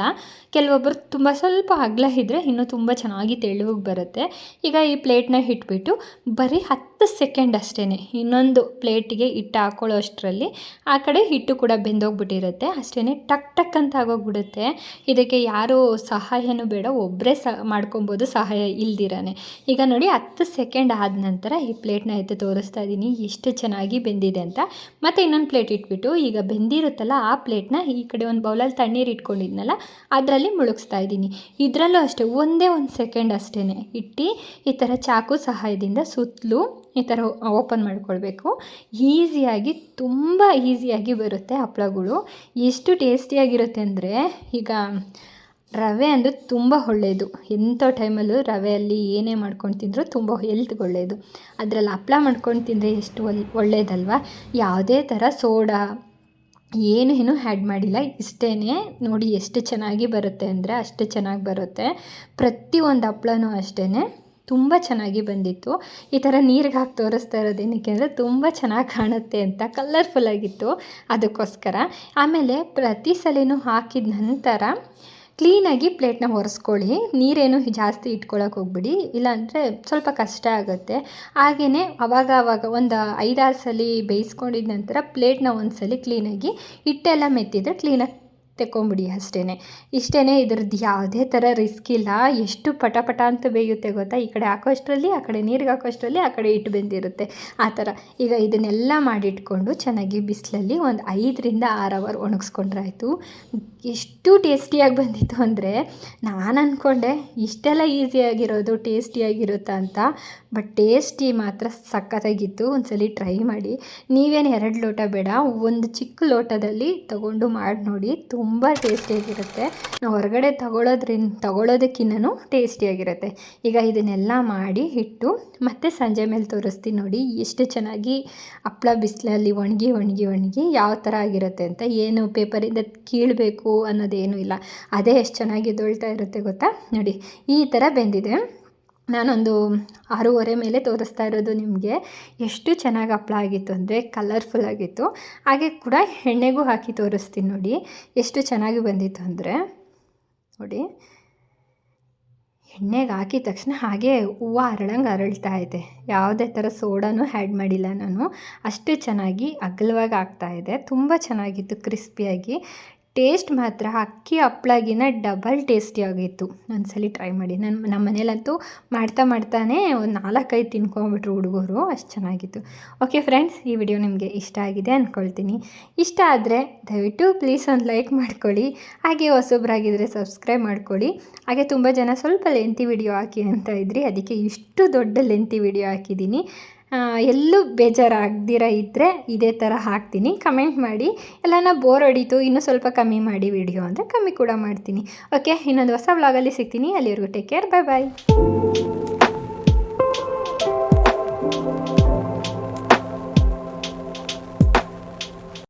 A: ಕೆಲವೊಬ್ಬರು ತುಂಬ ಸ್ವಲ್ಪ ಅಗಲ ಇದ್ದರೆ ಇನ್ನೂ ತುಂಬ ಚೆನ್ನಾಗಿ ತೆಳುವಾಗಿ ಬರುತ್ತೆ. ಈಗ ಈ ಪ್ಲೇಟ್ನ ಇಟ್ಬಿಟ್ಟು ಬರೀ ಹತ್ತು ಸೆಕೆಂಡ್ ಅಷ್ಟೇ ಇನ್ನೊಂದು ಪ್ಲೇಟಿಗೆ ಹಿಟ್ಟು ಹಾಕೊಳ್ಳೋ ಅಷ್ಟರಲ್ಲಿ ಆ ಕಡೆ ಹಿಟ್ಟು ಕೂಡ ಬೆಂದೋಗ್ಬಿಟ್ಟಿರುತ್ತೆ. ಅಷ್ಟೇ ಟಕ್ ಟಕ್ ಅಂತ ಆಗೋಗ್ಬಿಡುತ್ತೆ. ಇದಕ್ಕೆ ಯಾರೂ ಸಹಾಯನೂ ಬೇಡ. ಒಬ್ಬರೇ ಸ ಮಾಡ್ಕೊಬೋದು ಸಹಾಯ ಇಲ್ದಿರಾನೆ. ಈಗ ನೋಡಿ ಹತ್ತು ಸೆಕೆಂಡ್ ಆದ ನಂತರ ಈ ಪ್ಲೇಟ್ನ ಎತ್ತು ತೋರಿಸ್ತಾ ಇದ್ದೀನಿ. ಎಷ್ಟು ಚೆನ್ನಾಗಿ ಬೆಂದಿದೆ ಅಂತ. ಮತ್ತು ಇನ್ನೊಂದು ಪ್ಲೇಟ್ ಇಟ್ಬಿಟ್ಟು ಈಗ ಬೆಂದಿರುತ್ತಲ್ಲ ಆ ಪ್ಲೇಟ್ನ ಈ ಕಡೆ ಒಂದು ಬೌಲಲ್ಲಿ ತಣ್ಣೀರು ಇಟ್ಕೊಂಡಿದ್ನಲ್ಲ, ಅದರಲ್ಲಿ ಮುಳುಗಿಸ್ತಾ ಇದ್ದೀನಿ. ಇದರಲ್ಲೂ ಅಷ್ಟೇ, ಒಂದೇ ಒಂದು ಸೆಕೆಂಡ್ ಅಷ್ಟೇ ಇಟ್ಟು ಈ ಥರ ಚಾಕು ಸಹಾಯದಿಂದ ಸುತ್ತಲೂ ಈ ಥರ ಓಪನ್ ಮಾಡ್ಕೊಳ್ಬೇಕು. ಈಸಿಯಾಗಿ, ತುಂಬ ಈಸಿಯಾಗಿ ಬರುತ್ತೆ ಹಪ್ಪಳಗಳು ಎಷ್ಟು ಟೇಸ್ಟಿಯಾಗಿರುತ್ತೆ ಅಂದರೆ, ಈಗ ರವೆ ಅಂದರೆ ತುಂಬ ಒಳ್ಳೆಯದು ಎಂಥ ಟೈಮಲ್ಲೂ ರವೆಯಲ್ಲಿ ಏನೇ ಮಾಡ್ಕೊಂಡು ತಿಂದರೂ ತುಂಬ ಹೆಲ್ತ್ಗೆ ಒಳ್ಳೆಯದು ಅದರಲ್ಲಿ ಹಪ್ಪಳ ಮಾಡ್ಕೊಂಡು ತಿಂದರೆ ಎಷ್ಟು ಒಲ್ ಒಳ್ಳೆಯದಲ್ವ ಯಾವುದೇ ಥರ ಸೋಡಾ, ಏನು ಏನು ಆ್ಯಡ್ ಮಾಡಿಲ್ಲ. ಇಷ್ಟೇ ನೋಡಿ, ಎಷ್ಟು ಚೆನ್ನಾಗಿ ಬರುತ್ತೆ ಅಂದರೆ ಅಷ್ಟು ಚೆನ್ನಾಗಿ ಬರುತ್ತೆ. ಪ್ರತಿಯೊಂದು ಹಪ್ಳನೂ ಅಷ್ಟೇ ತುಂಬ ಚೆನ್ನಾಗಿ ಬಂದಿತ್ತು. ಈ ಥರ ನೀರಿಗೆ ಹಾಕಿ ತೋರಿಸ್ತಾ ಇರೋದು ಏನಕ್ಕೆ ಅಂದರೆ ತುಂಬ ಚೆನ್ನಾಗಿ ಕಾಣುತ್ತೆ ಅಂತ ಕಲರ್ಫುಲ್ಲಾಗಿತ್ತು ಅದಕ್ಕೋಸ್ಕರ. ಆಮೇಲೆ ಪ್ರತಿ ಸಲನೂ ಹಾಕಿದ ನಂತರ ಕ್ಲೀನಾಗಿ ಪ್ಲೇಟ್ನ ಒರೆಸ್ಕೊಳ್ಳಿ. ನೀರೇನು ಜಾಸ್ತಿ ಇಟ್ಕೊಳಕ್ಕೆ ಹೋಗ್ಬಿಡಿ. ಇಲ್ಲಾಂದರೆ ಸ್ವಲ್ಪ ಕಷ್ಟ ಆಗುತ್ತೆ. ಹಾಗೆಯೇ ಅವಾಗ ಅವಾಗ ಒಂದು ಐದಾರು ಸಲ ಬೇಯಿಸ್ಕೊಂಡಿದ ನಂತರ ಪ್ಲೇಟ್ನ ಒಂದು ಸಲ ಕ್ಲೀನಾಗಿ ಹಿಟ್ಟೆಲ್ಲ ಮೆತ್ತಿದ್ರೆ ಕ್ಲೀನಾಗಿ ತೆಕ್ಕೊಂಬಿಡಿ ಅಷ್ಟೇ ಇಷ್ಟೇ ಇದ್ರದ್ದು ಯಾವುದೇ ಥರ ರಿಸ್ಕ್ ಇಲ್ಲ. ಎಷ್ಟು ಪಟ ಪಟ ಅಂತ ಬೇಯುತ್ತೆ ಗೊತ್ತಾ? ಈ ಕಡೆ ಹಾಕೋಷ್ಟರಲ್ಲಿ ಆ ಕಡೆ ನೀರಿಗೆ ಹಾಕೋಷ್ಟರಲ್ಲಿ ಆ ಕಡೆ ಇಟ್ಟು ಬೆಂದಿರುತ್ತೆ. ಆ ಥರ. ಈಗ ಇದನ್ನೆಲ್ಲ ಮಾಡಿಟ್ಕೊಂಡು ಚೆನ್ನಾಗಿ ಬಿಸಿಲಲ್ಲಿ ಒಂದು ಐದರಿಂದ ಆರು ಅವರ್ ಒಣಗಿಸ್ಕೊಂಡ್ರಾಯ್ತು. ಎಷ್ಟು ಟೇಸ್ಟಿಯಾಗಿ ಬಂದಿತ್ತು ಅಂದರೆ ನಾನು ಅಂದ್ಕೊಂಡೆ ಇಷ್ಟೆಲ್ಲ ಈಸಿಯಾಗಿರೋದು ಟೇಸ್ಟಿಯಾಗಿರುತ್ತಾ ಅಂತ. ಬಟ್ ಟೇಸ್ಟಿ ಮಾತ್ರ ಸಖತ್ತಾಗಿತ್ತು. ಒಂದ್ಸಲಿ ಟ್ರೈ ಮಾಡಿ. ನೀವೇನು ಎರಡು ಲೋಟ ಬೇಡ, ಒಂದು ಚಿಕ್ಕ ಲೋಟದಲ್ಲಿ ತಗೊಂಡು ಮಾಡಿ ನೋಡಿ. ತುಂಬ ಟೇಸ್ಟಿಯಾಗಿರುತ್ತೆ. ನಾವು ಹೊರಗಡೆ ತಗೊಳ್ಳೋದ್ರಿಂದ ತಗೊಳ್ಳೋದಕ್ಕಿಂತನೂ ಟೇಸ್ಟಿಯಾಗಿರುತ್ತೆ. ಈಗ ಇದನ್ನೆಲ್ಲ ಮಾಡಿ ಇಟ್ಟು ಮತ್ತೆ ಸಂಜೆ ಮೇಲೆ ತೋರಿಸ್ತೀನಿ ನೋಡಿ ಎಷ್ಟು ಚೆನ್ನಾಗಿ ಹಪ್ಪಳ ಬಿಸಿಲಲ್ಲಿ ಒಣಗಿ ಒಣಗಿ ಒಣಗಿ ಯಾವ ಥರ ಆಗಿರುತ್ತೆ ಅಂತ. ಏನು ಪೇಪರಿಂದ ಕೀಳಬೇಕು ಅನ್ನೋದೇನೂ ಇಲ್ಲ. ಅದೇ ಎಷ್ಟು ಚೆನ್ನಾಗಿ ದೊಳ್ತಾ ಇರುತ್ತೆ ಗೊತ್ತಾ? ನೋಡಿ, ಈ ಥರ ಬೆಂದಿದೆ. ನಾನೊಂದು ಆರೂವರೆ ಮೇಲೆ ತೋರಿಸ್ತಾ ಇರೋದು ನಿಮಗೆ. ಎಷ್ಟು ಚೆನ್ನಾಗಿ ಹಪ್ಪಳ ಆಗಿತ್ತು ಅಂದರೆ ಕಲರ್ಫುಲ್ ಆಗಿತ್ತು. ಹಾಗೆ ಕೂಡ ಎಣ್ಣೆಗೂ ಹಾಕಿ ತೋರಿಸ್ತೀನಿ ನೋಡಿ. ಎಷ್ಟು ಚೆನ್ನಾಗಿ ಬಂದಿತ್ತು ಅಂದರೆ ನೋಡಿ. ಎಣ್ಣೆಗೆ ಹಾಕಿದ ತಕ್ಷಣ ಹಾಗೆ ಹೂವು ಅರಳಂಗೆ ಅರಳ್ತಾ ಇದೆ. ಯಾವುದೇ ಥರ ಸೋಡಾನು ಆ್ಯಡ್ ಮಾಡಿಲ್ಲ ನಾನು. ಅಷ್ಟು ಚೆನ್ನಾಗಿ ಅಗಲವಾಗಿ ಆಗ್ತಾ ಇದೆ. ತುಂಬ ಚೆನ್ನಾಗಿತ್ತು ಕ್ರಿಸ್ಪಿಯಾಗಿ ಟೇಸ್ಟ್ ಮಾತ್ರ ಅಕ್ಕಿ ಹಪ್ಳಗಿನ ಡಬಲ್ ಟೇಸ್ಟಿಯಾಗಿತ್ತು ಒಂದ್ಸಲಿ ಟ್ರೈ ಮಾಡಿ. ನನ್ನ ನಮ್ಮ ಮನೇಲಂತೂ ಮಾಡ್ತಾ ಮಾಡ್ತಾನೆ ಒಂದು ನಾಲ್ಕೈದು ತಿನ್ಕೊಂಬಿಟ್ರು ಹುಡುಗರು. ಅಷ್ಟು ಚೆನ್ನಾಗಿತ್ತು. ಓಕೆ ಫ್ರೆಂಡ್ಸ್ ಈ ವಿಡಿಯೋ ನಿಮಗೆ ಇಷ್ಟ ಆಗಿದೆ ಅಂದ್ಕೊಳ್ತೀನಿ ಇಷ್ಟ ಆದರೆ ದಯವಿಟ್ಟು ಪ್ಲೀಸ್ ಒಂದು ಲೈಕ್ ಮಾಡ್ಕೊಳ್ಳಿ. ಹಾಗೆ ಹೊಸೊಬ್ಬರಾಗಿದ್ದರೆ ಸಬ್ಸ್ಕ್ರೈಬ್ ಮಾಡ್ಕೊಳ್ಳಿ. ಹಾಗೆ ತುಂಬ ಜನ ಸ್ವಲ್ಪ ಲೆಂತಿ ವಿಡಿಯೋ ಹಾಕಿ ಅಂತ ಇದ್ರಿ. ಅದಕ್ಕೆ ಇಷ್ಟು ದೊಡ್ಡ ಲೆಂತಿ ವಿಡಿಯೋ ಹಾಕಿದ್ದೀನಿ. ಎಲ್ಲೂ ಬೇಜಾರಾಗ್ದಿರ ಇದ್ದರೆ ಇದೇ ಥರ ಹಾಕ್ತೀನಿ. ಕಮೆಂಟ್ ಮಾಡಿ. ಎಲ್ಲನ ಬೋರ್ ಹೊಡೀತು, ಇನ್ನೂ ಸ್ವಲ್ಪ ಕಮ್ಮಿ ಮಾಡಿ ವಿಡಿಯೋ ಅಂದರೆ ಕಮ್ಮಿ ಕೂಡ ಮಾಡ್ತೀನಿ. ಓಕೆ ಇನ್ನೊಂದು ಹೊಸ ವ್ಲಾಗಲ್ಲಿ ಸಿಗ್ತೀನಿ. ಅಲ್ಲಿವರೆಗೂ ಟೇಕ್ ಕೇರ್ ಬಾಯ್ ಬಾಯ್